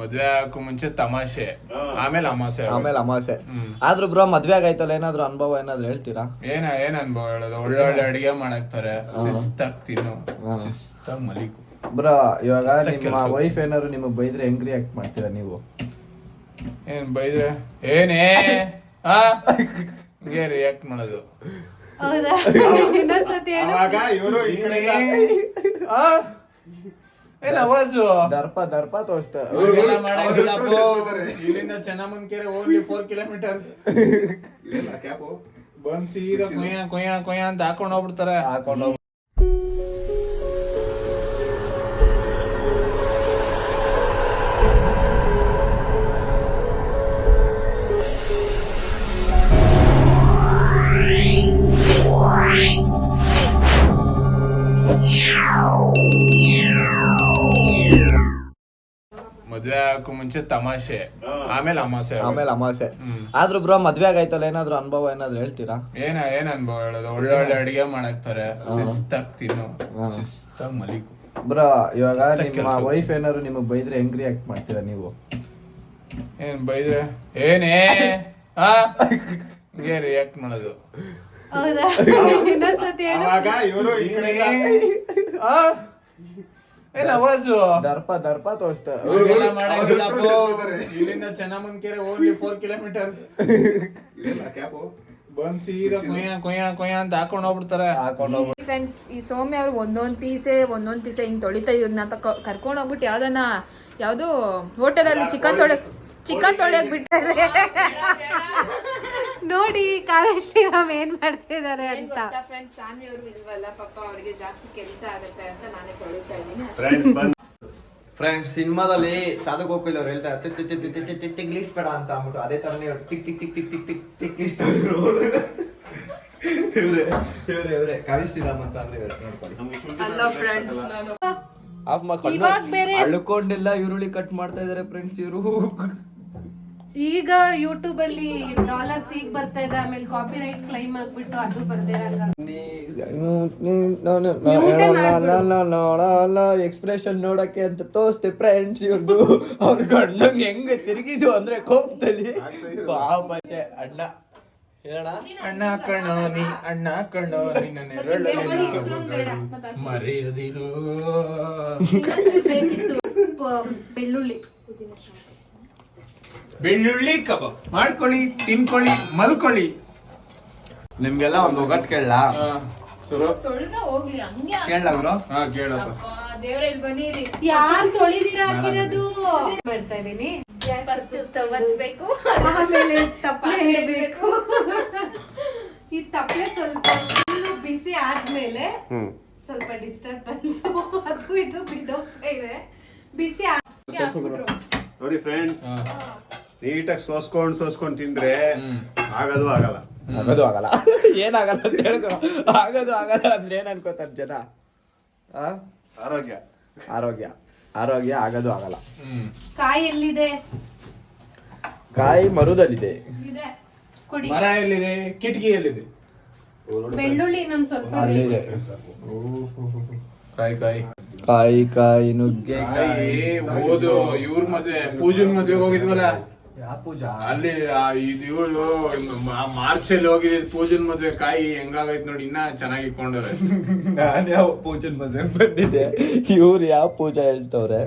ಮದ್ವೆ ಆಗಕ್ಕೂ ಮುಂಚೆ ತಮಾಷೆ. ಆಮೇಲೆ ಅಮಾಸೆ ಆಮೇಲೆ ಅಮಾಸೆ. ಆದ್ರೂ ಬ್ರೋ ಮದ್ವೆ ಆಗೈತಲ್ಲ ಏನಾದ್ರು ಅನುಭವ ಏನಾದ್ರು ಹೇಳ್ತೀರಾ? ಏನ ಏನ್ ಅನ್ಭವ ಹೇಳೋದು? ಒಳ್ಳೊಳ್ಳೆ ಅಡಿಗೆ ಮಾಡಾಕ್ತಾರೆ. ಶಿಸ್ತಾಗ್ ತಿನ್ನು. ಶಿಸ್ತಾಗ್ ಮಲಿಕು. ಬ್ರೋ ಇವಾಗ ನಿಮ್ಮ ವೈಫ್ ಏನಾದ್ರು ನಿಮಗೆ ಬೈದ್ರೆ ಹೆಂಗ್ ರಿಯಾಕ್ಟ್ ಮಾಡ್ತೀರಾ ನೀವು? ಏನ್ ಬೈದ್ರೆ? ಏನೇ? ಆ? ಹಿಂಗೆ ರಿಯಾಕ್ಟ್ ಮಾಡೋದು. ಹೌದಾ? ಇನ್ನೊಂದ್ಸತಿ ಹೇಳು. ಅವಾಗ ಇವರು ಈ ಕಡೆಗೆ ಆ? ಏನ್ ಅವಾಜು ದರ್ಪ ದರ್ಪ ತೋರಿಸ್ತಾರೆ. ಇಲ್ಲಿಂದ ಚೆನ್ನಮ್ಮನ್ಕೆರೆ ಓನ್ಲಿ ಫೋರ್ ಕಿಲೋಮೀಟರ್ ಬಂದ್ ಸೀದಾ ಕೊಯ್ಯ ಕೊಯ್ಯ ಕೊಯ್ಯ ಅಂತ ಹಾಕೊಂಡ್ ಹೋಗ್ಬಿಡ್ತಾರೆ. ಹಾಕೊಂಡು ಆಗಕ್ಕೂ ಮುಂಚೆ ತಮಾಷೆ. ಆಮೇಲೆ ಅಮಾಸೆ ಆಮೇಲೆ ಅಮಾಸೆ. ಆದ್ರೂ ಬ್ರೋ ಮದ್ವೆ ಆಗೈತಲ್ಲ ಏನಾದ್ರು ಅನುಭವ ಏನಾದ್ರು ಹೇಳ್ತೀರಾ? ಏನ ಏನ್ ಅನುಭವ ಹೇಳೋದು? ಒಳ್ಳೊಳ್ಳೆ ಅಡಿಗೆ ಮಾಡಾಕ್ತಾರೆ. ಶಿಸ್ತಾಗ್ ತಿನ್ನು. ಶಿಸ್ತಾಗ್ ಮಲಿಕು ಬ್ರೋ ಇವಾಗ ನಿಮ್ಮ ವೈಫ್ ಏನಾದ್ರು ನಿಮಗೆ ಬೈದ್ರೆ ಹೆಂಗ್ ರಿಯಾಕ್ಟ್ ಮಾಡ್ತೀರಾ ನೀವು? ಏನ್ ಬೈದ್ರೆ? ಏನೇ? ಆ? ಹಿಂಗೆ ರಿಯಾಕ್ಟ್ ಮಾಡೋದು. ಹೌದಾ? ಇನ್ನೊಂದ್ಸತಿ ಹೇಳು. ಅವಾಗ ಇವರು ಈ ಕಡೆ ಆ? ಏನ್ ಅವಾಜು ದರ್ಪ ದರ್ಪ ತೋರಿಸ್ತಾರೆ. ಇಲ್ಲಿಂದ ಚೆನ್ನಮ್ಮನ್ಕೆರೆ ಓನ್ಲಿ ಫೋರ್ ಕಿಲೋಮೀಟರ್ ಬಂದ್ ಸೀದಾ ಕೊಯ್ಯ ಕೊಯ್ಯ ಕೊಯ್ಯ ಅಂತ ಹಾಕೊಂಡ್ ಹೋಗ್ಬಿಡ್ತಾರೆ. ಹಾಕೊಂಡು ಫ್ರೆಂಡ್ಸ್ ಈ ಸೌಮ್ಯ ಅವ್ರು ಒಂದೊಂದ್ ಪೀಸೆ ಒಂದೊಂದ್ ಪೀಸೆ ಹಿಂಗ್ ತೊಳಿತಾ ಇವ್ರನ್ನ ಕರ್ಕೊಂಡ್ ಕರ್ಕೊಂಡು ಹೋಗ್ಬಿಟ್ಟು ಯಾವ್ದನ್ನ ಯಾವ್ದು ಹೋಟೆಲಲ್ಲಿ ಚಿಕನ್ ತೊಳೆ ಚಿಕನ್ ತೊಳೆಯಕ್ ಬಿಟ್ಟಾರೆ ನೋಡಿ ಕಾವೇಶ್ರೀ ರಾಮ್ ಏನ್ ಮಾಡ್ತಿದ್ದಾರೆ ಅಂತ ಫ್ರೆಂಡ್ಸ್ ಸಾನ್ವಿ ಅವರು ಇಲ್ವಲ್ಲ ಪಾಪ ಅವ್ರಿಗೆ ಜಾಸ್ತಿ ಕೆಲಸ ಆಗುತ್ತೆ ಅಂತ ನಾನೇ ತೊಳಿತಾ ಇದ್ದೀನಿ ಫ್ರೆಂಡ್ಸ್ ಫ್ರೆಂಡ್ಸ್ ಸಿನಿಮಾದಲ್ಲಿ ಸಾಧು ಗೋಕುಲ್ ಅವ್ರು ಹೇಳ್ತಾರೆ ತಿಕ್ ತಿ ತಿ ತಿಕ್ ತಿಕ್ ತಿಕ್ ತಿಕ್ಲಿಸ್ಬೇಡ ಅಂತ ಅಂದ್ಬಿಟ್ಟು ಅದೇ ತರನೇ ಇವ್ರು ತಿಕ್ ತಿಕ್ ತಿಕ್ ತಿಕ್ ತಿಕ್ ತಿಕ್ ತಿಕ್ಲಿಸ್ತಾರೆ ಇವ್ರೆ ಇವ್ರೆ ಇವ್ರೆ ಕಾವಿ ಶ್ರೀರಾಮ್ ಅಂತ ಅಂದ್ರೆ ಇವ್ರೆ ನೋಡ್ಕೊಳ್ಳಿ ಅಲ್ಲ ಫ್ರೆಂಡ್ಸ್ ನಾನು ಆಫ್ ಮಾಡ್ಕೊಂಡು ಇವಾಗ್ ಬೇರೆ- ಅಳ್ಕೊಂಡೆಲ್ಲ ಈರುಳ್ಳಿ ಕಟ್ ಮಾಡ್ತಾ ಇದಾರೆ ಫ್ರೆಂಡ್ಸ್ ಇವರು ಈಗ ಯೂಟ್ಯೂಬ್ ಅಲ್ಲಿ ಡಾಲರ್ಸ್ ಈಗ ಬರ್ತಾ ಇದೆ ಆಮೇಲೆ ಕಾಪಿ ರೈಟ್ ಕ್ಲೈಮ್ ಆಗ್ಬಿಟ್ಟು ಅದು ಬರ್ದೇ ಎಕ್ಸ್ಪ್ರೆಷನ್ ನೋಡಕ್ಕೆ ಅಂತ ತೋರಿಸ್ತೆ ಫ್ರೆಂಡ್ಸ್ ಇವ್ರದ್ದು ಅವ್ರ ಗಂಡಂಗ್ ಹೆಂಗ್ ತಿರುಗಿದ್ವು ಅಂದ್ರೆ ಕೋಪದಲ್ಲಿ? ಬಾಬಾಚೆ ಅಣ್ಣ. ಅಣ್ಣ ಕಣೋ ನೀ ಅಣ್ಣ ಕಣೋ ನಿನ್ನ ನೆರಳಲ್ಲಿ ಮರೆಯದಿರು. ಬೆಳ್ಳುಳ್ಳಿ. ಬೆಳ್ಳುಳ್ಳಿ ಕಬಾಬ್. ಮಾಡ್ಕೊಳ್ಳಿ ತಿನ್ಕೊಳ್ಳಿ ಮಲ್ಕೊಳ್ಳಿ. ನಿಮ್ಗೆಲ್ಲ ಒಂದು ಒಗಟ್ ಕೇಳಲ್ಲ ತೊಳ್ದ ಹೋಗ್ಲಿ ಹಂಗೆ ಕೇಳಲ್ಲ ಬ್ರೋ ಹಾ ಕೇಳಪ್ಪ ದೇವ್ರ ಇಲ್ಲಿ ಬನ್ನಿರಿ ಯಾರ್ ತೊಳಿದಿರ ಹಾಕಿರೋದು? ಮಾಡ್ತಾ ಇದೀನಿ ಫಸ್ಟ್ ಸ್ಟವ್ ಹಚ್ಬೇಕು. ಆಮೇಲೆ ತಪ್ಪಲೆ ಇಡಬೇಕು. ಈ ತಪ್ಪಲೆ ಸ್ವಲ್ಪ ಬಿಸಿ ಆದ್ಮೇಲೆ ಸ್ವಲ್ಪ ಡಿಸ್ಟರ್ಬೆನ್ಸ್ ಅದು ಇದು ಬಿದ್ದೋಗ್ತಾ ಇದೆ. ಬಿಸಿ ನೋಡಿ ಫ್ರೆಂಡ್ಸ್ ನೀಟಾಗಿ ಸೋಸ್ಕೊಂಡ್ ಸೋಸ್ಕೊಂಡ್ ತಿಂದ್ರೆ ಆಗದು ಆಗಲ್ಲ. ಆಗೋದು ಆಗಲ್ಲ. ಏನಾಗಲ್ಲ ಅಂತ ಹೇಳಿದ್ರು ಆಗೋದು ಆಗಲ್ಲ ಅಂದ್ರೆ ಏನ್ ಅನ್ಕೋತಾರೆ ಜನ? ಆ? ಆರೋಗ್ಯ. ಆರೋಗ್ಯ. ಆರೋಗ್ಯ ಆಗೋದು ಆಗಲ್ಲ. ಕಾಯಿ ಎಲ್ಲಿದೆ? ಕಾಯಿ ಮರುದಲ್ಲಿದೆ. ಇದೆ. ಕೊಡಿ. ಮರ ಎಲ್ಲಿದೆ? ಕಿಟಕಿ ಎಲ್ಲಿದೆ? ಬೆಳ್ಳುಳ್ಳಿ ಇನ್ನೊಂದ್ ಸ್ವಲ್ಪ ಅಲ್ಲಿದೆ ಕಾಯಿ ಕಾಯಿ. ಕಾಯಿ ಕಾಯಿ ನುಗ್ಗೆ ಕಾಯಿ ಓದು ಇವ್ರ ಮದ್ವೆ ಪೂಜನ್ ಮದ್ವೆ ಹೋಗಿದ್ವಲ್ಲ? ಪೂಜಾ ಅಲ್ಲಿ ಇವಳು ಮಾರ್ಚ್ ಅಲ್ಲಿ ಹೋಗಿ ಪೂಜನ್ ಮದ್ವೆ ಕಾಯಿ ಹೆಂಗಾಗೈತ್ ನೋಡಿ ಇನ್ನ ಚೆನ್ನಾಗಿ ಇಟ್ಕೊಂಡವ್ರೆ ನಾನು ಯಾವ ಪೂಜನ್ ಮದ್ವೆ ಬಂದಿದ್ದೆ ಇವ್ರು ಯಾವ ಪೂಜಾ ಹೇಳ್ತವ್ರೆ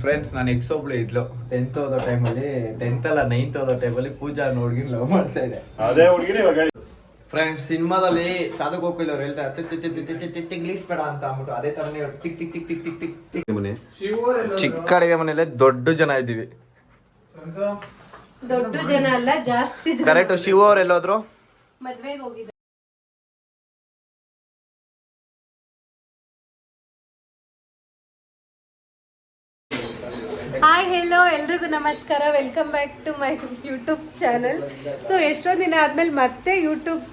ಫ್ರೆಂಡ್ಸ್ ನಾನು ಎಕ್ಸ್ ಒಬ್ಳು ಇದ್ಲು ಟೆಂತ್ ಓದೋ ಟೈಮಲ್ಲಿ ಟೆಂತ್ ಅಲ್ಲ ನೈನ್ತ್ ಓದೋ ಟೈಮಲ್ಲಿ ಪೂಜಾ ಹುಡುಗಿನ ಲವ್ ಮಾಡ್ತಾ ಇದೆ ಅದೇ ಹುಡುಗಿನ ಇವಾಗ ಹೇಳಿ ಫ್ರೆಂಡ್ಸ್ ಸಿನಿಮಾದಲ್ಲಿ ಸಾಧು ಗೋಕುಲ್ ಅವ್ರು ಹೇಳ್ತಾರೆ ತಿಕ್ ತಿಕ್ಲಿಸ್ಬೇಡ ಅಂತ ಅಂದ್ಬಿಟ್ಟು ಅದೇ ತರನೇ ತಿಕ್ ತಿಕ್ ತಿಕ್ ತಿಕ್ ತಿಕ್ ತಿಕ್ ತಿಕ್ ಮನೆ ಚಿಕ್ಕ ಅಡಿಗೆ ಮನೇಲೆ ದೊಡ್ಡ ಜನ ಇದ್ದೀವಿ ದೊಡ್ಡ ಜನ ಅಲ್ಲ ಜಾಸ್ತಿ ಜನ. ಕರೆಕ್ಟ್ ಶಿವ ಅವ್ರು ಎಲ್ಲೋದ್ರು? ಮದ್ವೆಗೆ ಹೋಗಿದ್ದಾರೆ ಹಾಯ್ ಹೆಲೋ ಎಲ್ರಿಗೂ ನಮಸ್ಕಾರ. Welcome back to my YouTube channel so ಎಷ್ಟೊಂದು ದಿನ ಆದಮೇಲೆ ಮತ್ತೆ ಯೂಟ್ಯೂಬ್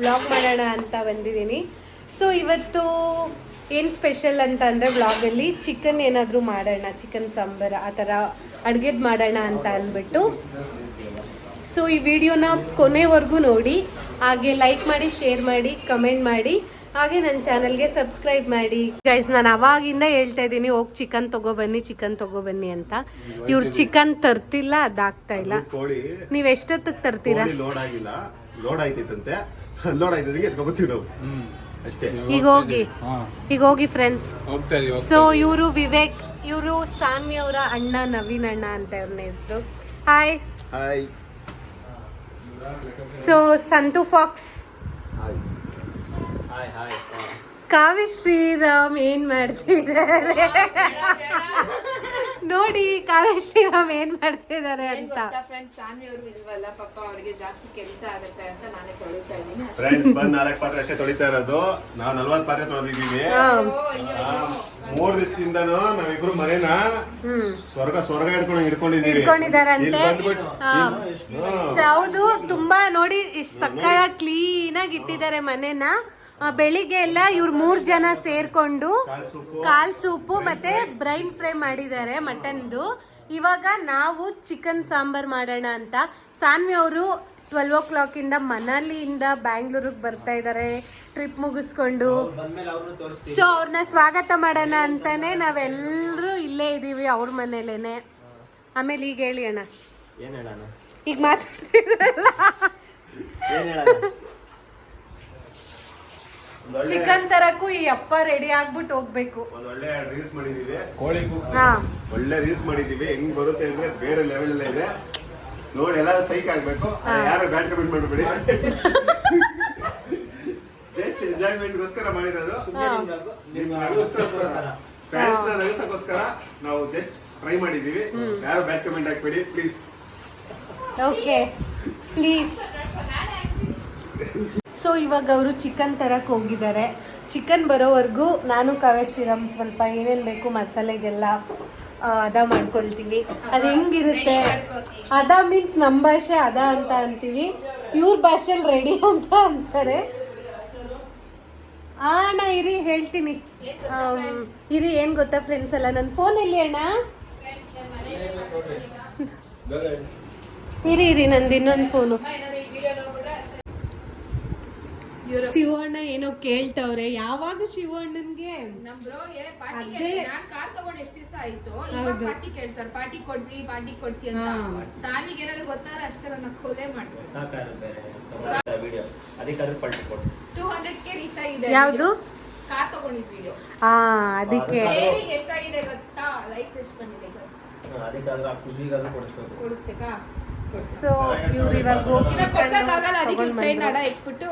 ವ್ಲಾಗ್ ಮಾಡೋಣ ಅಂತ ಬಂದಿದ್ದೀನಿ. ಸೊ ಇವತ್ತು ಏನು ಸ್ಪೆಷಲ್ ಅಂತ ಅಂದರೆ ಬ್ಲಾಗಲ್ಲಿ ಚಿಕನ್ ಏನಾದರೂ ಮಾಡೋಣ ಚಿಕನ್ ಸಾಂಬಾರ್ ಆ ಥರ ಅಡುಗೆದು ಮಾಡೋಣ ಅಂತ ಅಂದ್ಬಿಟ್ಟು. ಸೊ ಈ ವಿಡಿಯೋನ ಕೊನೆವರೆಗೂ ನೋಡಿ ಹಾಗೆ ಲೈಕ್ ಮಾಡಿ ಶೇರ್ ಮಾಡಿ ಕಮೆಂಟ್ ಮಾಡಿ ಹಾಗೆ ನನ್ನ ಚಾನಲ್ಗೆ ಸಬ್ಸ್ಕ್ರೈಬ್ ಮಾಡಿ. ಗೈಸ್ ನಾನು ಅವಾಗಿಂದ ಹೇಳ್ತಾ ಇದ್ದೀನಿ ಹೋಗಿ ಚಿಕನ್ ತಗೊಬನ್ನಿ ಚಿಕನ್ ತಗೊಬನ್ನಿ ಅಂತ. ಇವ್ರು ಚಿಕನ್ ತರ್ತಿಲ್ಲ ಅದಾಗ್ತಾ ಇಲ್ಲ. ನೀವು ಎಷ್ಟೊತ್ತಿಗೆ ತರ್ತೀರಾ? ಲೋಡ್ ಆಗಿಲ್ಲ. ಲೋಡ್ ಆಯ್ತಿತ್ತಂತೆ. ಲೋಡ್ ಆಯ್ತಿದ್ದಂಗೆ ಎತ್ಕೊಬತ್ತೀವಿ ನಾವು ಅಷ್ಟೇ. ಈಗ ಹೋಗಿ ಈಗ ಹೋಗಿ. ಫ್ರೆಂಡ್ಸ್ ಸೊ ಇವರು ವಿವೇಕ್ ಇವರು ಸಾನ್ವಿ ಅವರ ಅಣ್ಣ ನವೀನ್ ಅಣ್ಣ ಅಂತ ಇವ್ರನ್ನ ಹೆಸರು. Hi hi so Santu fox Kavya Shriram ಏನ್ ಮಾಡ್ತಿದ್ದಾರೆ? ನೋಡಿ ಕಾವ್ಯ ಶ್ರೀರಾಮ್ ಏನ್ ಮಾಡ್ತಿದ್ದಾರೆ ಅಂತ. ಫ್ರೆಂಡ್ಸ್ ಸಾನ್ವಿ ಅವರು ಇಲ್ವಲ್ಲ ಪಾಪ ಅವ್ರಿಗೆ ಜಾಸ್ತಿ ಕೆಲಸ ಆಗುತ್ತೆ ಅಂತ ನಾನೇ ತೊಳಿತಾ ಇದ್ದೀನಿ. ಫ್ರೆಂಡ್ಸ್ ಬಂದ್ ನಾಲ್ಕು ಪಾತ್ರೆ ಅಷ್ಟೇ ತೊಳಿತಾ ಇರೋದು. ನಾವು ನಲ್ವತ್ತು ಪಾತ್ರೆ ತೊಳೆದಿದ್ದೀವಿ. ಮೂರ್ ದಿವಸದಿಂದನು ನಾವಿಬ್ರು ಮನೇನ ಸ್ವರ್ಗ ಸ್ವರ್ಗ ಹಿಡ್ಕೊಂಡು. So, ಹೌದು ತುಂಬಾ ನೋಡಿ ಇಷ್ಟು ಸಕ್ಕ ಕ್ಲೀನ್ ಆಗಿ ಇಟ್ಟಿದ್ದಾರೆ ಮನೆನ. ಬೆಳಿಗ್ಗೆ ಎಲ್ಲ ಇವ್ರು ಮೂರ್ ಜನ ಸೇರ್ಕೊಂಡು ಕಾಲ್ ಸೂಪು. ಮತ್ತೆ ಬ್ರೈನ್ ಫ್ರೈ ಮಾಡಿದ್ದಾರೆ ಮಟನ್ದು. ಇವಾಗ ನಾವು ಚಿಕನ್ ಸಾಂಬಾರ್ ಮಾಡೋಣ ಅಂತ. ಸಾನ್ವಿ ಅವರು ಟ್ವೆಲ್ವ್ ಓ ಕ್ಲಾಕಿಂದ ಮನಾಲಿಯಿಂದ ಬ್ಯಾಂಗ್ಳೂರಿಗೆ ಬರ್ತಾ ಇದ್ದಾರೆ ಟ್ರಿಪ್ ಮುಗಿಸ್ಕೊಂಡು. ಸೊ ಅವ್ರನ್ನ ಸ್ವಾಗತ ಮಾಡೋಣ ಅಂತಾನೆ ನಾವೆಲ್ಲರೂ ಇಲ್ಲೇ ಇದ್ದೀವಿ ಅವ್ರ ಮನೇಲೇನೆ. ಆಮೇಲೆ ಈಗ ಹೇಳಿ ಅಣ್ಣ. ಈಗ ಮಾತಾಡ್ತಿದ್ರಲ್ಲ. ಚಿಕನ್ ತರಕ್ಕೂ ಈ ಅಪ್ಪ ರೆಡಿ ಆಗ್ಬಿಟ್ಟು ಹೋಗ್ಬೇಕು. ಒಂದ್ ಒಳ್ಳೆ ರೀಲ್ಸ್ ಮಾಡಿದೀವಿ. ಕೋಳಿ ಹಾ. ಒಳ್ಳೆ ರೀಲ್ಸ್ ಮಾಡಿದೀವಿ. ಹೆಂಗ್ ಬರುತ್ತೆ ಅಂದ್ರೆ ಬೇರೆ ಲೆವೆಲ್ ಅಲ್ಲೇ ಇದೆ. ನೋಡಿ ಎಲ್ಲ ಸೈಕ್ ಆಗ್ಬೇಕು. ಯಾರು ಬ್ಯಾಡ್ ಕಮೆಂಟ್ ಮಾಡ್ಬೇಡಿ. ಜಸ್ಟ್ ಎಂಜಾಯ್ಮೆಂಟ್ ಗೋಸ್ಕರ ಮಾಡಿರೋದು ನಗಿಸೋಕ್ಕೋಸ್ಕರ ನಾವು ಜಸ್ಟ್ ಟ್ರೈ ಮಾಡಿದೀವಿ. ಯಾರು ಬ್ಯಾಡ್ ಕಮೆಂಟ್ ಹಾಕ್ಬೇಡಿ ಪ್ಲೀಸ್ ಓಕೆ ಪ್ಲೀಸ್ ಇವಾಗ ಅವರು ಚಿಕನ್ ತರಕ್ಕೆ ಹೋಗಿದ್ದಾರೆ. ಚಿಕನ್ ಬರೋವರೆಗೂ ನಾನು ಕಾವ್ಯ ಶ್ರೀರಾಮ್ ಸ್ವಲ್ಪ ಏನೇನು ಬೇಕು ಮಸಾಲೆಗೆಲ್ಲ ಅದ ಮಾಡ್ಕೊಳ್ತೀವಿ ಅದು ಹೆಂಗಿರುತ್ತೆ? ಅದ ಮೀನ್ಸ್ ನಮ್ಮ ಭಾಷೆ ಅದ ಅಂತ ಅಂತೀವಿ. ಇವ್ರ ಭಾಷೆಲಿ ರೆಡಿ ಅಂತ ಅಂತಾರೆ. ಅಣ್ಣ ಇರಿ ಹೇಳ್ತೀನಿ. ಇರಿ ಏನು ಗೊತ್ತಾ ಫ್ರೆಂಡ್ಸ್ ಅಲ್ಲ ನನ್ನ ಫೋನಲ್ಲಿ ಅಣ್ಣ? ಇರಿ ಇರಿ ನಂದು ಇನ್ನೊಂದು ಫೋನು ಶಿವಣ್ಣ ಏನೋ ಕೇಳ್ತವ್ರೆ. ಯಾವಾಗ ಶಿವಣ್ಣನ್ಗೆ? ನಮ್ ಬ್ರೋ ಏ ಪಾರ್ಟಿ ಅದೇ. ನಾನ್ ಕಾರ್ ತಗೊಂಡ್ ಎಷ್ಟ್ ದಿವಸ ಆಯ್ತು? ಹೌದು. ಪಾರ್ಟಿ ಕೇಳ್ತಾರೆ. ಪಾರ್ಟಿ ಕೊಡ್ಸಿ ಪಾರ್ಟಿ ಕೊಡ್ಸಿ ಅಂತ. ಹಾ. ಸಾನಿಗೆ ಏನಾದ್ರು ಗೊತ್ತಾರ ಅಷ್ಟೇ ನನ್ನ ಕೊಲೆ ಮಾಡ್ತಾರೆ. ಸಾಕಾಗುತ್ತೆ ವಿಡಿಯೋ ಅದಕ್ಕಾದ್ರೂ ಪಲ್ಟಿ ಕೊಡು. ಟೂ ಹಂಡ್ರೆಡ್ ಕೆ ರೀಚ್ ಆಗಿದೆ ಯಾವುದು? ಕಾರ್ ತಗೊಂಡಿದ್ ವಿಡಿಯೋ ಹಾ ಅದಕ್ಕೆ. ಶೇರಿಂಗ್ ಎಷ್ಟಾಗಿದೆ ಗೊತ್ತಾ? ಲೈಫ್ ಎಷ್ಟು ಬಂದಿದೆ ಗೊತ್ತಾ? ಆ ಖುಷಿಗಾದ್ರೂ ಕೊಡಿಸ್ಬೇಕು. ಕೊಡಿಸ್ಬೇಕಾ? ಸೊ ಇವ್ರು ಇವಾಗ ಹೋಗಿ ಇವಾಗ ಕೊಡ್ಸಕ್ ಆಗಲ್ಲ ಅದಕ್ಕೆ ತಗೊಂಡ್ ಚೈನ್ ಬಂದ್ರು. ಅಡ ಇಟ್ಬಿಟ್ಟು.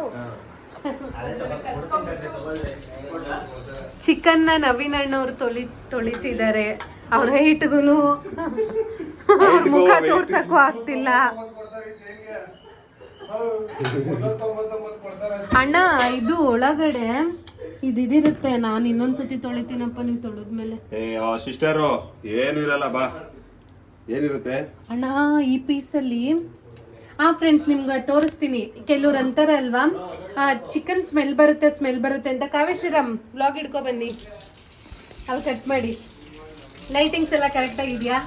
ಚಿಕನ್ನ ನವೀನ್ ಅಣ್ಣವ್ರು ತೊಳಿ ತೊಳಿತಿದ್ದಾರೆ. ಅವ್ರ ಹೈಟ್ಗೂ ಅವ್ರ ಮುಖ ತೋರ್ಸಕ್ಕೂ ಆಗ್ತಿಲ್ಲ. ಅಣ್ಣ ಇದು ಒಳಗಡೆ ಇದಿದಿರುತ್ತೆ ಇದಿರುತ್ತೆ. ನಾನು ಇನ್ನೊಂದ್ಸತಿ ತೊಳಿತೀನಪ್ಪ ನೀವು ತೊಳೆದ್ಮೇಲೆ. ಸಿಸ್ಟರು ಏನು ಇರಲ್ಲ ಬಾ. ಏನಿರುತ್ತೆ? ಅಣ್ಣ ಈ ಪೀಸಲ್ಲಿ ಆ ಫ್ರೆಂಡ್ಸ್ ನಿಮ್ಗೆ ತೋರಿಸ್ತೀನಿ. ಕೆಲವ್ರು ಅಂತಾರೆ ಅಲ್ವಾ? ಚಿಕನ್ ಸ್ಮೆಲ್ ಬರುತ್ತೆ ಸ್ಮೆಲ್ ಬರುತ್ತೆ ಅಂತ. ಕಾವೇಶ್ವರಮ್ ಬ್ಲಾಗ್ ಹಿಡ್ಕೊ ಬನ್ನಿ ಅಲ್ಲಿ ಕಟ್ ಮಾಡಿ. ಲೈಟಿಂಗ್ಸ್ ಎಲ್ಲ ಕರೆಕ್ಟಾಗಿದೆಯಾ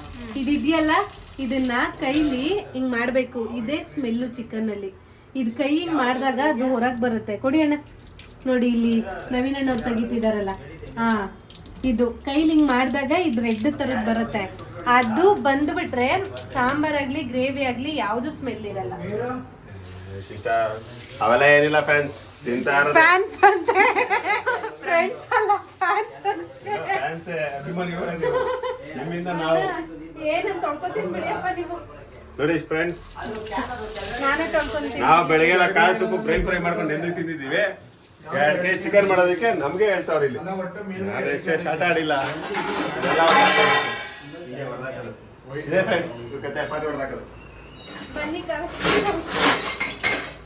ಇದಿದೆಯಲ್ಲ? ಇದನ್ನ ಕೈಲಿ ಹಿಂಗೆ ಮಾಡಬೇಕು. ಇದೇ ಸ್ಮೆಲ್ಲು ಚಿಕನ್ನಲ್ಲಿ ಇದು ಕೈ ಹಿಂಗೆ ಮಾಡಿದಾಗ ಅದು ಹೊರಗೆ ಬರುತ್ತೆ. ಕೊಡಿ ಅಣ್ಣ. ನೋಡಿ ಇಲ್ಲಿ ನವೀನ್ ಅಣ್ಣವ್ರು ತೆಗಿತಿದಾರಲ್ಲ. ಹಾ ಇದು. ಕೈಲಿ ಹಿಂಗೆ ಮಾಡಿದಾಗ ಇದು ರೆಡ್ ಥರದ್ದು ಬರುತ್ತೆ. ಅದು ಬಂದ್ಬಿಟ್ರೆ ಸಾಂಬಾರಾಗ್ಲಿ ಗ್ರೇವಿ ಆಗ್ಲಿ ಯಾವ್ದು ಸ್ಮೆಲ್ ಇರಲ್ಲ. ಅವೆಲ್ಲ ಏನಿಲ್ಲ ಫ್ಯಾನ್ಸ್ ಫ್ಯಾನ್ಸ್ ಅಂತೆ. ಫ್ರೆಂಡ್ಸ್ ಅಲ್ಲ ಫ್ಯಾನ್ಸ್ ಅಂತೆ. ಫ್ಯಾನ್ಸ್ ಅಭಿಮಾನಿಗಳು ನೀವು. ನಿಮ್ಮಿಂದ ನಾವು. ಏನಂತ ತೊಳ್ಕೊತೀನಿ ಬಿಡಿಯಪ್ಪ ನೀವು. ನೋಡಿ ಫ್ರೆಂಡ್ಸ್ ನಾನೇ ತೊಳ್ಕೊಂತೀನಿ. ನಾವು ಬೆಳಗ್ಗೆ ಕಾಳು ಸೊಪ್ಪು ಬ್ರೈನ್ ಫ್ರೈ ಮಾಡ್ಕೊಂಡು ಎಣ್ಣೆ ತಿಂದಿದ್ದೀವಿ. ಎರಡು ಕೆ ಚಿಕನ್ ಮಾಡೋದಕ್ಕೆ ನಮ್ಗೆ ಹೇಳ್ತಾವ್ರಿ ಇಲ್ಲಿ. ಶಾಟ ಆಡಿಲ್ಲ ಹೀಗೆ ಹೊಡ್ದಾಕೋದು. ಇದೇ ಫ್ರೆಂಡ್ಸ್ ಕತೆ ಅಪ್ಪಾಜಿ ಹೊಡೆದಾಕೋದು.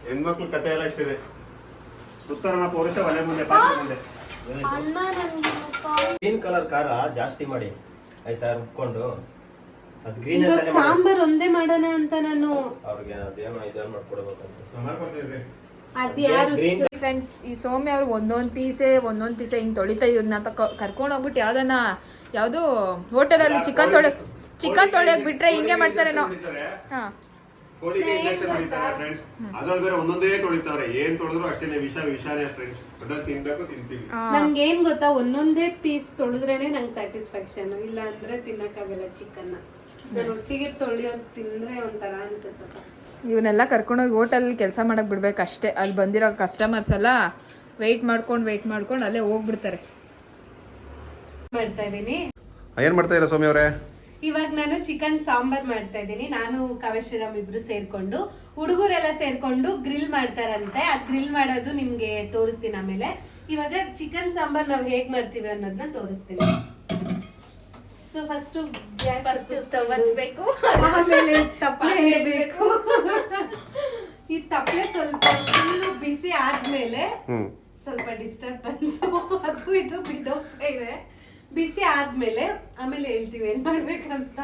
ಹೆಣ್ಮಕ್ಳ ಕತೆ ಎಲ್ಲ ಇಷ್ಟಿದೆ. ಸುತ್ತಾರಣ ಪೌರುಷ ಮನೆ ಮುಂದೆ ಪಾತ್ರೆ ಮುಂದೆ. ಗ್ರೀನ್ ಕಲರ್ ಖಾರ ಜಾಸ್ತಿ ಮಾಡಿ. ಆಯ್ತಾ ರುಬ್ಕೊಂಡು. ಅದು ಗ್ರೀನ್ ಸಾಂಬಾರ್ ಒಂದೇ ಮಾಡೋಣ ಅಂತ ನಾನು. ಅವ್ರಿಗೆ ಅದೇನೋ ಇದೇನು ಮಾಡ್ಕೊಡ್ಬೇಕಂತ ಮಾಡ್ಕೊಡ್ತೀವಿ ಅದ್ ಯಾರು ಫ್ರೆಂಡ್ಸ್ ಈ ಸೌಮ್ಯ ಅವ್ರು ಒಂದೊಂದ್ ಪೀಸೆ ಒಂದೊಂದ್ ಪೀಸೆ ಹಿಂಗ್ ತೊಳಿತಾ ಇವ್ರನ್ನ ಕರ್ಕೊಂಡು ಹೋಗ್ಬಿಟ್ಟು ಯಾವ್ದನ್ನ ಯಾವ್ದು? ಹೋಟೆಲಲ್ಲಿ ಚಿಕನ್ ತೊಳೆ ಚಿಕನ್ ತೊಳೆಯಕ್ ಬಿಟ್ರೆ ಹಿಂಗೆ ಮಾಡ್ತಾರೆ ನಂಗೇನ್ ಹಾ. ಕೋಳಿಗೆ ಇಂಜೆಕ್ಷನ್ ಹೊಡಿತಾರೆ ಫ್ರೆಂಡ್ಸ್ ಅದ್ರಲ್ಲಿ ಬೇರೆ ಒಂದೊಂದೇ ತೊಳಿತಾವ್ರೆ ಏನ್ ತೊಳೆದ್ರು ಅಷ್ಟೇ ವಿಷ ವಿಷಾನೇ ಫ್ರೆಂಡ್ಸ್ ಅದನ್ನ ತಿನ್ಬೇಕು ತಿಂತೀವಿ. ನಂಗೆ ಏನ್ ಗೊತ್ತಾ? ಒಂದೊಂದೇ ಪೀಸ್ ತೊಳೆದ್ರೇನೆ ನಂಗೆ ಸ್ಯಾಟಿಸ್ಫ್ಯಾಕ್ಷನ್ ಇಲ್ಲ ಅಂದ್ರೆ ತಿನ್ನಕ್ಕಾಗಲ್ಲ ಚಿಕನ್ ನಾನು ಒಟ್ಟಿಗೆ ತೊಳೆಯೋದು ತಿಂದ್ರೆ ಒಂಥರ ಅನ್ಸುತ್ತೆ ಇವನ್ನೆಲ್ಲ ಕರ್ಕೊಂಡೋಗಿ ಹೋಟೆಲ್ ಕೆಲಸ ಮಾಡಕ್ ಬಿಡ್ಬೇಕು ಅಷ್ಟೇ ಅಲ್ಲಿ ಬಂದಿರೋ ಕಸ್ಟಮರ್ಸ್ ಎಲ್ಲ ವೆಯ್ಟ್ ಮಾಡ್ಕೊಂಡು ವೆಯ್ಟ್ ಮಾಡ್ಕೊಂಡು ಅಲ್ಲೇ ಹೋಗ್ಬಿಡ್ತಾರೆ. ಮಾಡ್ತಾ ಇದೀನಿ ಏನ್ ಮಾಡ್ತಾ ಇರ ಸ್ವಾಮಿ ಅವರೇ? ಇವಾಗ ನಾನು ಚಿಕನ್ ಸಾಂಬಾರ್ ಮಾಡ್ತಾ ಇದ್ದೀನಿ. ನಾನು ಕಾವೇಶ್ವರಂ ಇಬ್ರು ಸೇರ್ಕೊಂಡು ಹುಡುಗರೆಲ್ಲ ಸೇರ್ಕೊಂಡು ಗ್ರಿಲ್ ಮಾಡ್ತಾರಂತೆ. ಅದ್ ಗ್ರಿಲ್ ಮಾಡೋದು ನಿಮ್ಗೆ ತೋರಿಸ್ತೀನಿ ಆಮೇಲೆ. ಇವಾಗ ಚಿಕನ್ ಸಾಂಬಾರ್ ನಾವು ಹೇಗ್ ಮಾಡ್ತೀವಿ ಅನ್ನೋದನ್ನ ತೋರಿಸ್ತೀನಿ. ಸೊ ಫಸ್ಟ್ ಫಸ್ಟ್ ಸ್ಟವ್ ಹಚ್ಬೇಕು. ಆಮೇಲೆ ತಪ್ಪಲೆ ಇಡಬೇಕು. ಈ ತಪ್ಪಲೆ ಸ್ವಲ್ಪ ಫುಲ್ ಬಿಸಿ ಆದ್ಮೇಲೆ ಸ್ವಲ್ಪ ಡಿಸ್ಟರ್ಬೆನ್ಸ್ ಅದು ಇದು ಬಿದೋಗ್ತಾ ಇದೆ. ಬಿಸಿ ಆದ್ಮೇಲೆ ಆಮೇಲೆ ಹೇಳ್ತೀವಿ ಏನ್ ಮಾಡ್ಬೇಕಂತ.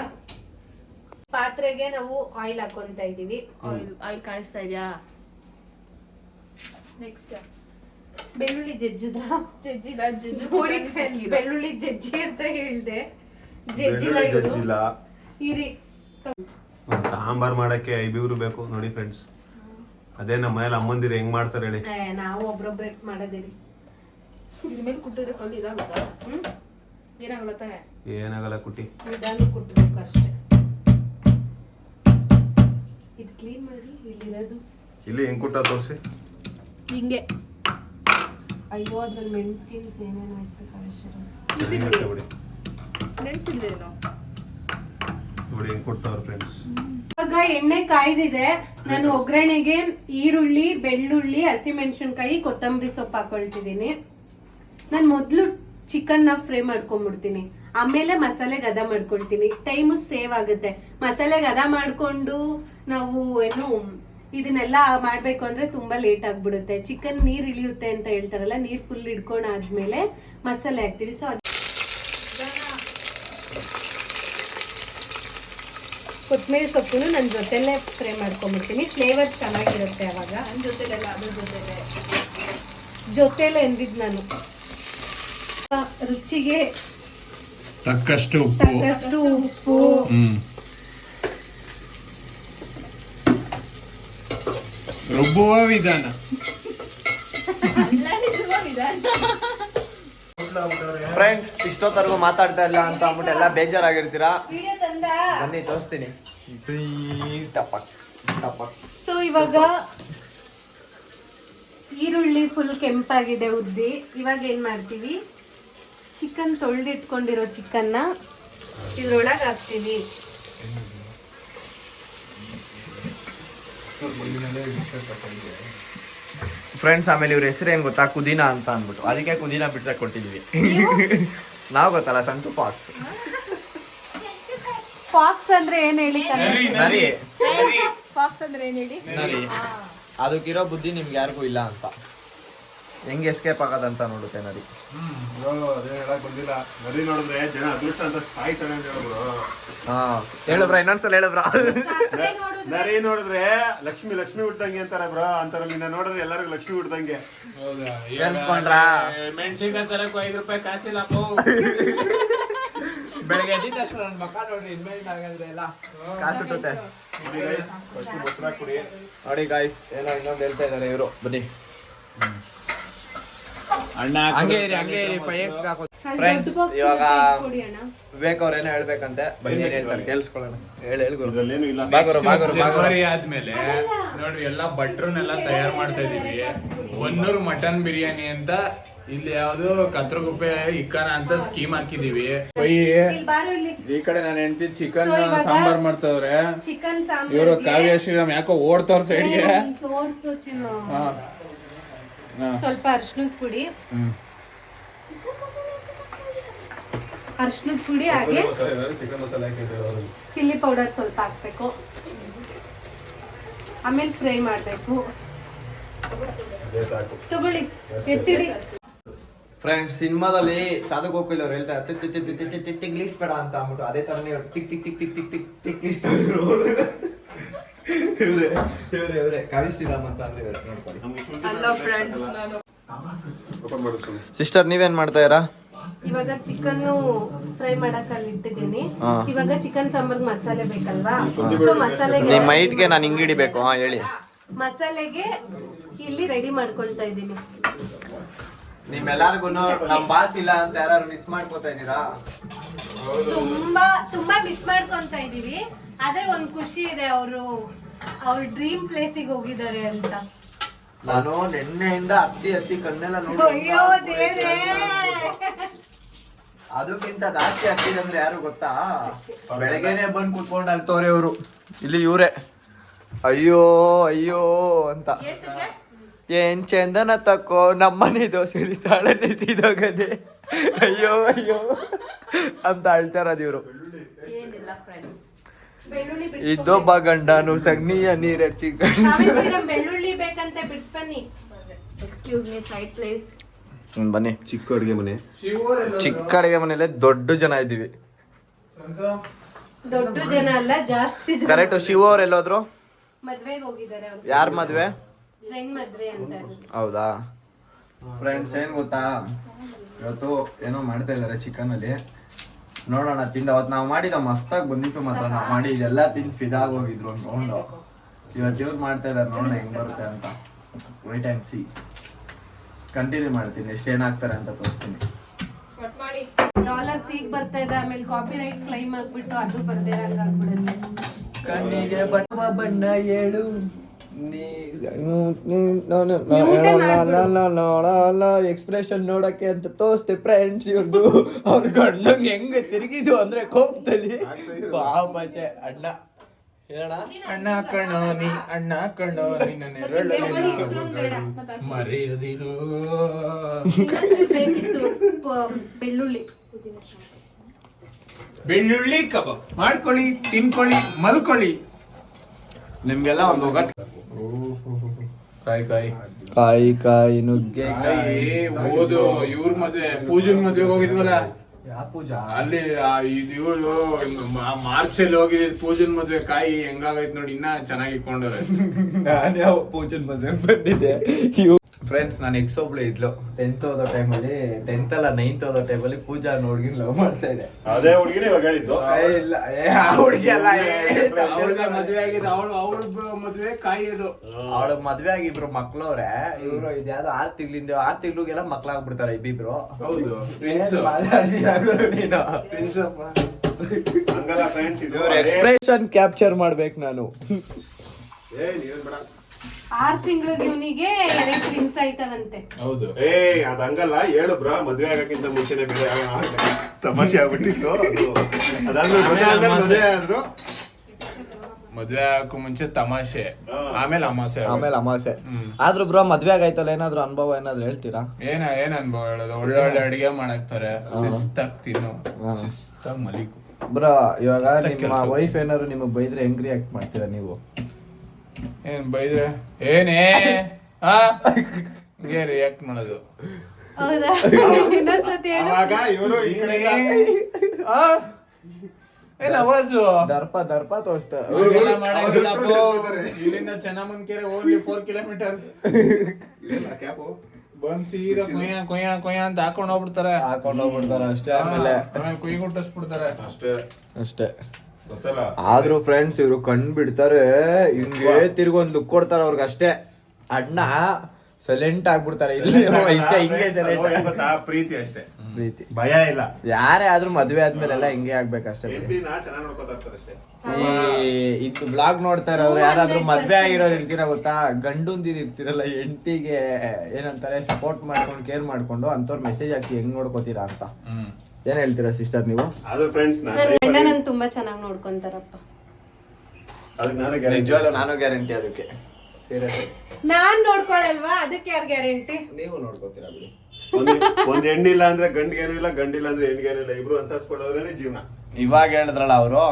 ಪಾತ್ರೆಗೆ ನಾವು ಆಯಿಲ್ ಹಾಕೊಂತ ಇದೀವಿ. ಆಯಿಲ್ ಆಯಿಲ್ ಕಾಣಿಸ್ತಾ ಇದೆಯಾ? ನೆಕ್ಸ್ಟ್ ಬೆಳ್ಳುಳ್ಳಿ ಜಜ್ಜಿದ್ರ ಜಜ್ಜಿ ಜಜ್ಜು ನೋಡಿ ಬೆಳ್ಳುಳ್ಳಿ ಜಜ್ಜಿ ಅಂತ ಹೇಳ್ದೆ. ಜಜ್ಜಿಲ್ಲ. ಇರಿ. ಸಾಂಬಾರ್ ಮಾಡಕ್ಕೆ ಐಬಿವ್ರು ಬೇಕು ನೋಡಿ ಫ್ರೆಂಡ್ಸ್ ಅದೇ ನಮ್ಮ ಮನೇಲಿ ಅಮ್ಮಂದಿರ ಹೆಂಗ್ ಮಾಡ್ತಾರೆ ಹೇಳಿ. ನಾವು ಒಬ್ರೊಬ್ರೆ ಮಾಡೋದಿರಿ. ಇದ್ರ ಮೇಲೆ ಕುಟ್ಟಿದ್ರೆ ಕಲ್ಲು ಇದಾಗುತ್ತಾ ಹ್ಮ್? ಏನಾಗಲ್ಲ ತಾನೆ ಏನಾಗಲ್ಲ ಕುಟ್ಟಿ ನಿಧಾನ ಅಷ್ಟೇ. ಇದು ಕ್ಲೀನ್ ಮಾಡಿ ಇಲ್ಲಿರೋದು. ಇಲ್ಲಿ ಹೆಂಗ್ ಕುಟ್ಟ ತೋರಿಸಿ? ಹಿಂಗೆ. ಅಯ್ಯೋ ಅದ್ರಲ್ಲಿ ಏನೇನೋ ನೋಡಿ ಹೆಂಗ್ ಕೊಡ್ತಾವ್ರ ಫ್ರೆಂಡ್ಸ್ ಇವಾಗ ಎಣ್ಣೆ ಕಾಯ್ದಿದೆ. ನಾನು ಒಗ್ಗರಣೆಗೆ ಈರುಳ್ಳಿ ಬೆಳ್ಳುಳ್ಳಿ ಹಸಿಮೆಣಸಿನ್ಕಾಯಿ ಕೊತ್ತಂಬರಿ ಸೊಪ್ಪು ಹಾಕೊಳ್ತಿದ್ದೀನಿ. ನಾನು ಮೊದಲು ಚಿಕನ್ನ ಫ್ರೈ ಮಾಡ್ಕೊಂಡ್ಬಿಡ್ತೀನಿ ಆಮೇಲೆ ಮಸಾಲೆ ಗದ ಮಾಡ್ಕೊಳ್ತೀನಿ. ಟೈಮು ಸೇವ್ ಆಗುತ್ತೆ. ಮಸಾಲೆ ಗದ ಮಾಡ್ಕೊಂಡು ನಾವು ಏನು ಇದನ್ನೆಲ್ಲ ಮಾಡಬೇಕು ಅಂದರೆ ತುಂಬಾ ಲೇಟ್ ಆಗಿಬಿಡುತ್ತೆ. ಚಿಕನ್ ನೀರು ಇಳಿಯುತ್ತೆ ಅಂತ ಹೇಳ್ತಾರಲ್ಲ ನೀರು ಫುಲ್ ಹಿಡ್ಕೊಂಡ್ ಆದ್ಮೇಲೆ ಮಸಾಲೆ ಹಾಕ್ತೀವಿ ಸೊ ಕೊತ್ತಂಬರಿ ಸೊಪ್ಪನ್ನು ನನ್ನ ಜೊತೆಲೇ ಫ್ರೈ ಮಾಡ್ಕೊಂಬಿಡ್ತೀನಿ. ಫ್ಲೇವರ್ ಚೆನ್ನಾಗಿರುತ್ತೆ ಅವಾಗ. ನನ್ನ ಜೊತೆಲೆಲ್ಲ ಅದ್ರ ಜೊತೆಲೆ. ಜೊತೆಲೆ ಎಂದಿದ್ ನಾನು. ರುಚಿಗೆ ತಕ್ಕಷ್ಟು ಉಪ್ಪು. ತಕ್ಕಷ್ಟು ಉಪ್ಪು. ಹ್ಮ್. ರುಬ್ಬುವ ವಿಧಾನ. ಫ್ರೆಂಡ್ಸ್ ಇಷ್ಟೊತ್ತರೆಗೂ ಮಾತಾಡ್ತಾ ಇಲ್ಲ ಅಂತ ಅಂದ್ಬಿಟ್ಟು ಎಲ್ಲ ಬೇಜಾರಾಗಿರ್ತೀರಾ? ವಿಡಿಯೋ ತಂದ. ಬನ್ನಿ ತೋರಿಸ್ತೀನಿ. ಟಪಕ್ ಟಪಕ್ ಸೊ ಇವಾಗ ಈರುಳ್ಳಿ ಫುಲ್ ಕೆಂಪಾಗಿದೆ ಉದ್ದಿ. ಇವಾಗ ಏನ್ ಮಾಡ್ತೀವಿ? ಚಿಕನ್ ತೊಳೆದಿಟ್ಕೊಂಡಿರೋ ಚಿಕನ್ನ ಇದ್ರೊಳಗೆ ಹಾಕ್ತೀವಿ ಫ್ರೆಂಡ್ಸ್ ಆಮೇಲೆ ಇವ್ರ ಹೆಸರು ಏನ್ ಗೊತ್ತಾ? ಕುದಿನ ಅಂತ ಅಂದ್ಬಿಟ್ಟು. ಅದಕ್ಕೆ ಕುದೀನ ಬಿಡ್ಸಕ್ ಕೊಟ್ಟಿದ್ವಿ. ನಾವ್? ಗೊತ್ತಲ್ಲ ಸಂತು ಫಾಕ್ಸ್ ಫಾಕ್ಸ್ ಅಂದ್ರೆ ಏನ್ ಹೇಳಿ ನರಿ ಫಾಕ್ಸ್ ಅಂದ್ರೆ ಏನ್ ಹೇಳಿ? ನರಿ. ಅದಕ್ಕಿರೋ ಬುದ್ಧಿ ನಿಮ್ಗೆ ಯಾರಿಗೂ ಇಲ್ಲ ಅಂತ. ಹೆಂಗ್ ಎಸ್ಕೇಪ್ ಆಗೋದಂತ ನೋಡುತ್ತೆ ನರಿ ಅದೇ ಹೇಳಕ್ ಬಂದಿಲ್ಲ. ನದಿ ನೋಡಿದ್ರೆ ಜನ ಅದೃಷ್ಟ ಅಂತ ಸಾಯ್ತಾನೆ ಅಂತ ಹೇಳಿದ್ರು ಹಾ ಹೇಳುಬ್ರ ಇನ್ನೊಂದ್ಸಲ ಹೇಳಿದ್ರ ನರಿ ನೋಡಿದ್ರೆ ಲಕ್ಷ್ಮಿ ಲಕ್ಷ್ಮಿ ಹುಡ್ದಂಗೆ ಅಂತಾರೆ ಬ್ರೋ. ಅಂತಾರೆ ನಿನ್ನ ನೋಡಿದ್ರೆ ಎಲ್ಲರಿಗೂ ಲಕ್ಷ್ಮಿ ಹುಡ್ದಂಗೆ ಕೆಲ್ಸ್ಕೊಂಡ್ರಾ? ಮೆಣಸಿನ್ಕಾಯಿ ತರಕ್ ಐದು ರೂಪಾಯಿ ಕಾಸಿಲ್ಲ. ಬೆಳಗ್ಗೆ ಎದ್ದಿದ ತಕ್ಷಣ ನನ್ ಮಕ್ಕ ನೋಡ್ರಿ ಇನ್ಮೇಲೆ ಆಗಂದ್ರೆ ಎಲ್ಲ. ಕಾಸು ಹುಟ್ಟುತ್ತೆ ನೋಡಿ ಗೈಸ್ first ಮೊಸ್ರು ಹಾಕ್ಬಿಡಿ. ನೋಡಿ ಗಾಯ್ಸ್ ಏನೋ ಇನ್ನೊಂದು ಹೇಳ್ತಾ ಇದಾರೆ ಇವರು. ಬನ್ನಿ. ಅಣ್ಣ ಹಂಗೆ ಇರಿ ಹಂಗೆ ಇರಿ ಫ್ರೆಂಡ್ಸ್ ಇವಾಗ. ಕೊಡಿ ಅಣ್ಣ. ವಿವೇಕ್ ಅವ್ರೇನೋ ಹೇಳ್ಬೇಕಂತೆ? ಬನ್ನಿ ಏನ್ ಹೇಳ್ತಾರೆ? ಕೇಳಿಸ್ಕೊಳ್ಳೋಣ. ಹೇಳಿ ಹೇಳಿ ಗುರು. ಇದ್ರಲ್ಲೇನು ಇಲ್ಲ. ಬಾಗುರು ಬಾಗುರು ಬಾಗುರು. ಜನವರಿ ಆದ್ಮೇಲೆ ನೋಡ್ರಿ ಎಲ್ಲಾ ಭಟ್ರನ್ನೆಲ್ಲ ತಯಾರು ಮಾಡ್ತಾ ಇದೀವಿ ಒನ್ನೂರು ಮಟನ್ ಬಿರಿಯಾನಿ ಅಂತ ಇಲ್ಲಿ ಯಾವ್ದು ಕತ್ರಗುಪ್ಪೆ ಇಕ್ಕನ ಅಂತ ಸ್ಕೀಮ್ ಹಾಕಿದೀವಿ ಹೊಯ್ ಇಲ್ಲಿ ಬಾರು ಇಲ್ಲಿ. ಈ ಕಡೆ ನಾನು ಹೆಂಡತಿ ಚಿಕನ್ ಸಾಂಬಾರ್ ಮಾಡ್ತಾವ್ರೆ. ಚಿಕನ್ ಇವರು ಕಾವ್ಯ ಶ್ರೀರಾಮ್ ಯಾಕೋ ಓಡ್ತಾವ್ರ ಸೈಡ್ಗೆ. ಸ್ವಲ್ಪ ಅರ್ಶಿನದ ಪುಡಿ. ಅರ್ಶಿನದ ಪುಡಿ ಹಾಗೆ ಚಿಲ್ಲಿ ಪೌಡರ್ ಸ್ವಲ್ಪ ಹಾಕ್ಬೇಕು. ಆಮೇಲೆ ಫ್ರೈ ಮಾಡಬೇಕು. ತಗೊಳ್ಳಿ ಎತ್ತಿಡಿ. ಫ್ರೆಂಡ್ ಸಿನಿಮಾದಲ್ಲಿ ಸಾಧು ಗೋಕುಲ್ ಅವ್ರು ಹೇಳ್ತಾರೆ ತಿಕ್ ತಿಕ್ ತಿಕ್ ತಿಕ್ ತಿಕ್ ತಿಕ್ ಅಂತ ಅಂದ್ಬಿಟ್ಟು ಅದೇ ತರನೇ ತಿಕ್ ತಿಕ್ ತಿಕ್ ತಿಕ್ ತಿಕ್ ತಿಕ್ ತಿಕ್ಲಿಸ್ತಾ ಇದ್ರು ಇವ್ರೆ ಇವ್ರೆ ಇವ್ರೆ. ಕಾವಿ ಶ್ರೀರಾಮ್ ಅಂತ ಅಂದ್ರೆ ಇವ್ರೆ ನೋಡ್ಕೊಳ್ಳಿ. ಫ್ರೆಂಡ್ಸ್ ನಾನು ಸಿಸ್ಟರ್ ನೀವೇನ್ ಮಾಡ್ತಾ ಇರಾ ಇವಾಗ ಚಿಕನ್ ಫ್ರೈ ಮಾಡಕ್ ಅಲ್ಲಿ ಇಟ್ಟಿದ್ದೀನಿ ಇವಾಗ ಚಿಕನ್ ಸಾಂಬಾರ್ ಮಸಾಲೆ ಬೇಕಲ್ವಾ? ಸೊ ಮಸಾಲೆಗೆ ಮೈಟ್ಗೆ ನಾನು ಹಿಂಗ್ ಹಿಡಿಬೇಕು. ಹಾ ಹೇಳಿ. ಮಸಾಲೆಗೆ ಇಲ್ಲಿ ರೆಡಿ ಮಾಡ್ಕೊಳ್ತಾ ಇದ್ದೀನಿ. ನಿಮ್ಮೆಲ್ಲರಿಗೂ ನಮ್ ಬಾಸ್ ಇಲ್ಲ ಅಂತ ಯಾರು ಮಿಸ್ ಮಾಡ್ಕೋತಾ ಇದ್ದೀರಾ? ತುಂಬಾ ತುಂಬಾ ಮಿಸ್ ಮಾಡ್ಕೊಂತ ಇದೀವಿ ಆದ್ರೆ ಒಂದ್ ಖುಷಿ ಇದೆ ಅವರು ಅವ್ರ ಡ್ರೀಮ್ ಪ್ಲೇಸಿಗೆ ಹೋಗಿದ್ದಾರೆ ಅಂತ. ನಾನು ನಿನ್ನೆಯಿಂದ ಅತ್ತಿ ಅತ್ತಿ ಕಣ್ಣೆಲ್ಲ ನೋಡಿ ಅದಕ್ಕಿಂತ ಜಾಸ್ತಿ ಹತ್ತಿದಂದ್ರೆ ಅಂದ್ರೆ ಯಾರು ಗೊತ್ತಾ? ಬೆಳಗ್ಗೆನೆ ಬಂದು ಕುತ್ಕೊಂಡು ಅಲ್ತವ್ರೆ ಇವ್ರು. ಇಲ್ಲಿ ಇವರೇ. ಅಯ್ಯೋ ಅಯ್ಯೋ ಅಂತ. ಏನ್ ಚಂದನ ತಕ್ಕೋ ನಮ್ಮನೆ ದೋಸೆ ತಾಳೆ ನೆಸಿದೋಗದೆ ಅಯ್ಯೋ ಅಯ್ಯೋ ಅಂತ ಏನಿಲ್ಲ ಇವ್ರು ಬೆಳ್ಳುಳ್ಳಿ ಇದ್ದೊಬ್ಬ ಗಂಡನು ಸಗಣಿಯ ನೀರಡ್ಸಿ ಬಿಡಿಸ್ಕೊಂಡು ಬೆಳ್ಳುಳ್ಳಿ ಬೇಕಂತೆ ಬಿಡಿಸ್ಬನ್ನಿ excuse me side please hmm ಬನ್ನಿ. ಚಿಕ್ಕ ಅಡುಗೆ ಮನೆ. ಚಿಕ್ಕ ಅಡಿಗೆ ಮನೆಯಲ್ಲೇ ದೊಡ್ಡ ಜನ ಇದ್ದೀವಿ. ದೊಡ್ಡ ಜನ ಅಲ್ಲ ಜಾಸ್ತಿ ಜನ. ಕರೆಕ್ಟ್ ಶಿವ ಅವ್ರು ಎಲ್ಲೋದ್ರು? ಮದ್ವೆಗೆ ಹೋಗಿದ್ದಾರೆ ಅವ್ರು. ಯಾರ್ ಮದ್ವೆ? ಫ್ರೆಂಡ್ ಮದ್ವೆ ಅಂತ ಹೌದಾ? ಫ್ರೆಂಡ್ಸ್ ಏನ್ ಗೊತ್ತಾ? ಇವತ್ತು ಏನೋ ಮಾಡ್ತಾ ಇದಾರೆ ಚಿಕನ್ ಅಲ್ಲಿ ನೋಡೋಣ ತಿಂದ. ಅವತ್ತು ನಾವು ಮಾಡಿದ ಮಸ್ತಾಗಿ ಬಂದಿತ್ತು ಮಾತ್ರ ನಾವು ಮಾಡಿ ಇದೆಲ್ಲ ತಿಂದು ಫಿದಾಗ್ ಹೋಗಿದ್ರು ಅನ್ಕೊಂಡು ಇವತ್ತು ಯೂಸ್ ಮಾಡ್ತಾ ಇದಾರೆ ನೋಡೋಣ ಹೆಂಗ್ ಬರುತ್ತೆ ಅಂತ. ವೈಟ್ ಆ್ಯಂಡ್ ಸಿ ಕಂಟಿನ್ಯೂ ಮಾಡ್ತೀನಿ ಎಷ್ಟು ಏನಾಗ್ತಾರೆ ಅಂತ ತೋರಿಸ್ತೀನಿ. ಡಾಲರ್ಸ್ ಈಗ ಬರ್ತಾ ಇದೆ ಆಮೇಲೆ ಕಾಪಿ ರೈಟ್ ಕ್ಲೈಮ್ ಆಗ್ಬಿಟ್ಟು ಅದು ಬರ್ದೇ ಆಗ್ಬಿಡುತ್ತೆ ಕಣ್ಣಿಗೆ ಬಣ್ಣ ಬಣ್ಣ ಏಳು. ಎಕ್ಸ್ಪ್ರೆಷನ್ ನೋಡಕ್ಕೆ ಅಂತ ತೋರಿಸ್ತೆ ಫ್ರೆಂಡ್ಸ್ ಇವ್ರದ್ದು ಅವ್ರ ಗಂಡಂಗ್ ಹೆಂಗ್ ತಿರುಗಿದು ಅಂದ್ರೆ ಕೋಪದಲ್ಲಿ? ಬಾಬಾಚೆ ಅಣ್ಣ. ಅಣ್ಣ ಕಣೋ ನೀ ಅಣ್ಣ ಕಣೋ ನಿನ್ನ ನೆರಳಲ್ಲಿ ಮರೆಯದಿರು. ಬೆಳ್ಳುಳ್ಳಿ. ಬೆಳ್ಳುಳ್ಳಿ ಕಬಾಬ್. ಮಾಡ್ಕೊಳ್ಳಿ ತಿನ್ಕೊಳ್ಳಿ ಮಲ್ಕೊಳ್ಳಿ. ನಿಮ್ಗೆಲ್ಲ ಒಂದು ಒಗಟ್ ಕಾಯಿ ಕಾಯಿ. ಕಾಯಿ ಕಾಯಿ ಓದು ಇವ್ರ ಮದ್ವೆ ಪೂಜನ್ ಮದ್ವೆಗೆ ಹೋಗಿದ್ವಲ್ಲ? ಪೂಜಾ? ಅಲ್ಲಿ ಇವಳು ಮಾರ್ಚ್ ಅಲ್ಲಿ ಹೋಗಿದ್ ಪೂಜನ್ ಮದ್ವೆ ಕಾಯಿ ಹೆಂಗಾಗೈತ್ ನೋಡಿ ಇನ್ನ ಚೆನ್ನಾಗಿ ಇಟ್ಕೊಂಡವ್ರೆ. ನಾನು ಯಾವ ಪೂಜನ್ ಮದ್ವೆ ಬಂದಿದ್ದೆ? ಫ್ರೆಂಡ್ಸ್ ನಾನು ಎಕ್ಸ್ ಒಬ್ಳು ಇದ್ಲು. ಟೆಂತ್ ಓದೋ ಟೈಮಲ್ಲಿ ಟೆಂತ್ ಅಲ್ಲ ನೈನ್ತ್ ಓದೋ ಟೈಮಲ್ಲಿ ಪೂಜಾ ಹುಡುಗಿನ ಲವ್ ಮಾಡ್ತಾ ಇದೆ. ಅದೇ ಹುಡುಗಿನೇ ಇವಾಗ ಹೇಳಿದ್ದು. ಏ, ಇಲ್ಲ ಏ, ಆ ಹುಡ್ಗಿ ಅಲ್ಲ ಹುಡುಗ ಮದ್ವೆ ಆಗಿದೆ ಅವಳು ಅವಳ ಮದ್ವೆ ಕಾಯೋದು ಅವಳಗ್ ಮದ್ವೆ ಆಗಿ ಇಬ್ರು ಮಕ್ಳವ್ರೆ. ಇವ್ರು ಇದ್ಯಾವ್ದು ಆರ್ ತಿಂಗಳಿಂದ ಆರ್ ತಿಂಗಳಿಗೆಲ್ಲ ಮಕ್ಳಾಗ್ಬಿಡ್ತಾರೆ ಇಬ್ಬಿಬ್ರು. ಹೌದು. ಹಂಗಲ್ಲ ಫ್ರೆಂಡ್ಸ್ ಇದು ಎಕ್ಸ್ಪ್ರೆಷನ್ ಕ್ಯಾಪ್ಚರ್ ಮಾಡ್ಬೇಕು ನಾನು. ಏ ನೀವೇನ್ ಬೇಡ. ಆರ್ ತಿಂಗಳಿಗೆ ಇವನಿಗೆ ಎರಡು ಡ್ರಿಂಕ್ಸ್ ಆಯ್ತವಂತೆ ಹೌದು. ಏ ಅದ್ ಹಂಗಲ್ಲ. ಹೇಳು ಬ್ರಾ. ಮದ್ವೆ ಆಗಕ್ಕಿಂತ ಮುಂಚೆನೆ ಬೇರೆ ಆ- ಆ- ತಮಾಷೆ ಆಗ್ಬಿಟ್ಟಿತ್ತು. ಅದು ಅದಾದ್ಮೇಲೆ ಮದ್ವೆ ಆದ್ಮೇಲೆ ಮದ್ವೆ ಆದ್ರು? ಮದ್ವೆ ಆಗಕ್ಕೂ ಮುಂಚೆ ತಮಾಷೆ. ಹಾ. ಆಮೇಲೆ ಅಮಾಸೆ ಆಗೋದು. ಆಮೇಲೆ ಅಮಾಸೆ. ಹ್ಮ್. ಆದ್ರೂ ಬ್ರೋ ಮದ್ವೆ ಆಗೈತಲ್ಲ ಏನಾದ್ರು ಅನುಭವ ಏನಾದ್ರು ಹೇಳ್ತೀರಾ? ಏನ ಏನ್ ಅನ್ಭವ ಹೇಳೋದು? ಒಳ್ಳೆ ಒಳ್ಳೆ ಅಡಿಗೆ ಮಾಡಾಕ್ತಾರೆ. ಶಿಸ್ತಾಗ್ ತಿನ್ನು. ಶಿಸ್ತಾಗ್ ಮಲಿಕು ಬ್ರೋ ಇವಾಗ ನಿಮ್ಮ ವೈಫ್ ಏನಾದ್ರು ನಿಮಗೆ ಬೈದ್ರೆ ಹೆಂಗ್ ರಿಯಾಕ್ಟ್ ಮಾಡ್ತೀರಾ ನೀವು? ಏನ್ ಬೈದ್ರೆ? ಏನೇ? ಹಾ ಹಿಂಗೆ ರಿಯಾಕ್ಟ್ ಮಾಡೋದು. ಹೌದಾ? ಇನ್ನೊಂದ್ಸತಿ ಹೇಳು. ಅವಾಗ ಇವರು ಈ ಕಡೆ ಆ? ಏನ್ ಅವಾಜು ದರ್ಪ ದರ್ಪ ತೋರಿಸ್ತಾರೆ. ಅವ್ರು. ಇಲ್ಲಿಂದ ಚೆನ್ನಮ್ಮನ್ಕೆರೆ ಓನ್ಲಿ ಫೋರ್ ಕಿಲೋಮೀಟರ್ ಕ್ಯಾಪು ಬಂದ್ ಸೀದಾ ಕೊಯ್ಯ ಕೊಯ್ಯ ಕೊಯ್ಯ ಅಂತ ಹಾಕೊಂಡ್ ಹೋಗ್ಬಿಡ್ತಾರೆ. ಹಾಕೊಂಡ್ ಹೋಗ್ಬಿಡ್ತಾರೆ ಅಷ್ಟೇ ಆಮೇಲೆ ಆಮೇಲೆ ಕುಯ್ ಗುಟ್ಟಿಸ್ಬಿಡ್ತಾರೆ. ಅಷ್ಟೇ. ಅಷ್ಟೇ. ಆದ್ರೂ ಫ್ರೆಂಡ್ಸ್ ಇವ್ರು ಕಣ್ ಬಿಡ್ತಾರೆ ಹಿಂಗೆ ತಿರ್ಗೊಂದು ದುಃಖ ಕೊಡ್ತಾರೆ ಅವ್ರಿಗೆ ಅಷ್ಟೇ ಅಣ್ಣ ಸೈಲೆಂಟ್ ಆಗ್ಬಿಡ್ತಾರೆ. ಇಲ್ಲಿ ಇಷ್ಟೇ ಹಿಂಗೆ ಸೈಲೆಂಟ್ ಗೊತ್ತಾ? ಪ್ರೀತಿ ಅಷ್ಟೇ. ಪ್ರೀತಿ. ಭಯ ಇಲ್ಲ. ಯಾರೇ ಆದ್ರೂ ಮದ್ವೆ ಆದ್ಮೇಲೆಲ್ಲ ಹಿಂಗೆ ಆಗ್ಬೇಕಷ್ಟೇ ಬಿಡಿ. ಹೆಂಡತಿನ ಚೆನ್ನಾಗಿ ನೋಡ್ಕೊತಾ ಇರ್ತಾರೆ ಅಷ್ಟೇ. ಈ ಇದು ಬ್ಲಾಗ್ ನೋಡ್ತಾ ಇರೋರು ಯಾರಾದ್ರೂ ಮದ್ವೆ ಆಗಿರೋರು ಇರ್ತೀರ ಗೊತ್ತಾ? ಗಂಡುಂದಿರ್ ಇರ್ತಿರಲ್ಲ ಹೆಂಡತಿಗೆ ಏನಂತಾರೆ ಸಪೋರ್ಟ್ ಮಾಡ್ಕೊಂಡು ಕೇರ್ ಮಾಡ್ಕೊಂಡು ಅಂತವ್ರ ಮೆಸೇಜ್ ಹಾಕಿ ಹೆಂಗ್ ನೋಡ್ಕೋತೀರಾ ಅಂತ. ಏನ್ ಹೇಳ್ತೀರಾ ಸಿಸ್ಟರ್ ನೀವು? ಅದು ಫ್ರೆಂಡ್ಸ್ ನಾನು ನನ್ ಗಂಡ ನನ್ ತುಂಬಾ ಚೆನ್ನಾಗಿ ನೋಡ್ಕೊಂತಾರಪ್ಪ. ಅದಕ್ಕೆ ನಾನು ಗ್ಯಾರಂಟಿ ನಿಜವಾಗ್ಲೂ ನಾನು ಗ್ಯಾರಂಟಿ ಅದಕ್ಕೆ. ಸೀರಿಯಸ್ ನಾನ್ ನೋಡ್ಕೊಳಲ್ವಾ? ಅದಕ್ಕೆ ಯಾರು ಗ್ಯಾರಂಟಿ ನೀವು ನೋಡ್ಕೊತೀರಾ ಬಿಡಿ. ಒಂದ್ ಒಂದ್ ಹೆಣ್ಣಿಲ್ಲ ಅಂದ್ರೆ ಗಂಡಿಗೇನು ಇಲ್ಲ ಗಂಡಿಲ್ಲ ಅಂದ್ರೆ ಹೆಣ್ಗೇನು ಇಲ್ಲ. ಇಬ್ರು ಅನ್ಸರ್ಸ್ಕೊಳ್ಳೋದ್ರೇನೆ ಜೀವನ. ಇವಾಗ ಹೇಳಿದ್ರಲ್ಲ ಅವರು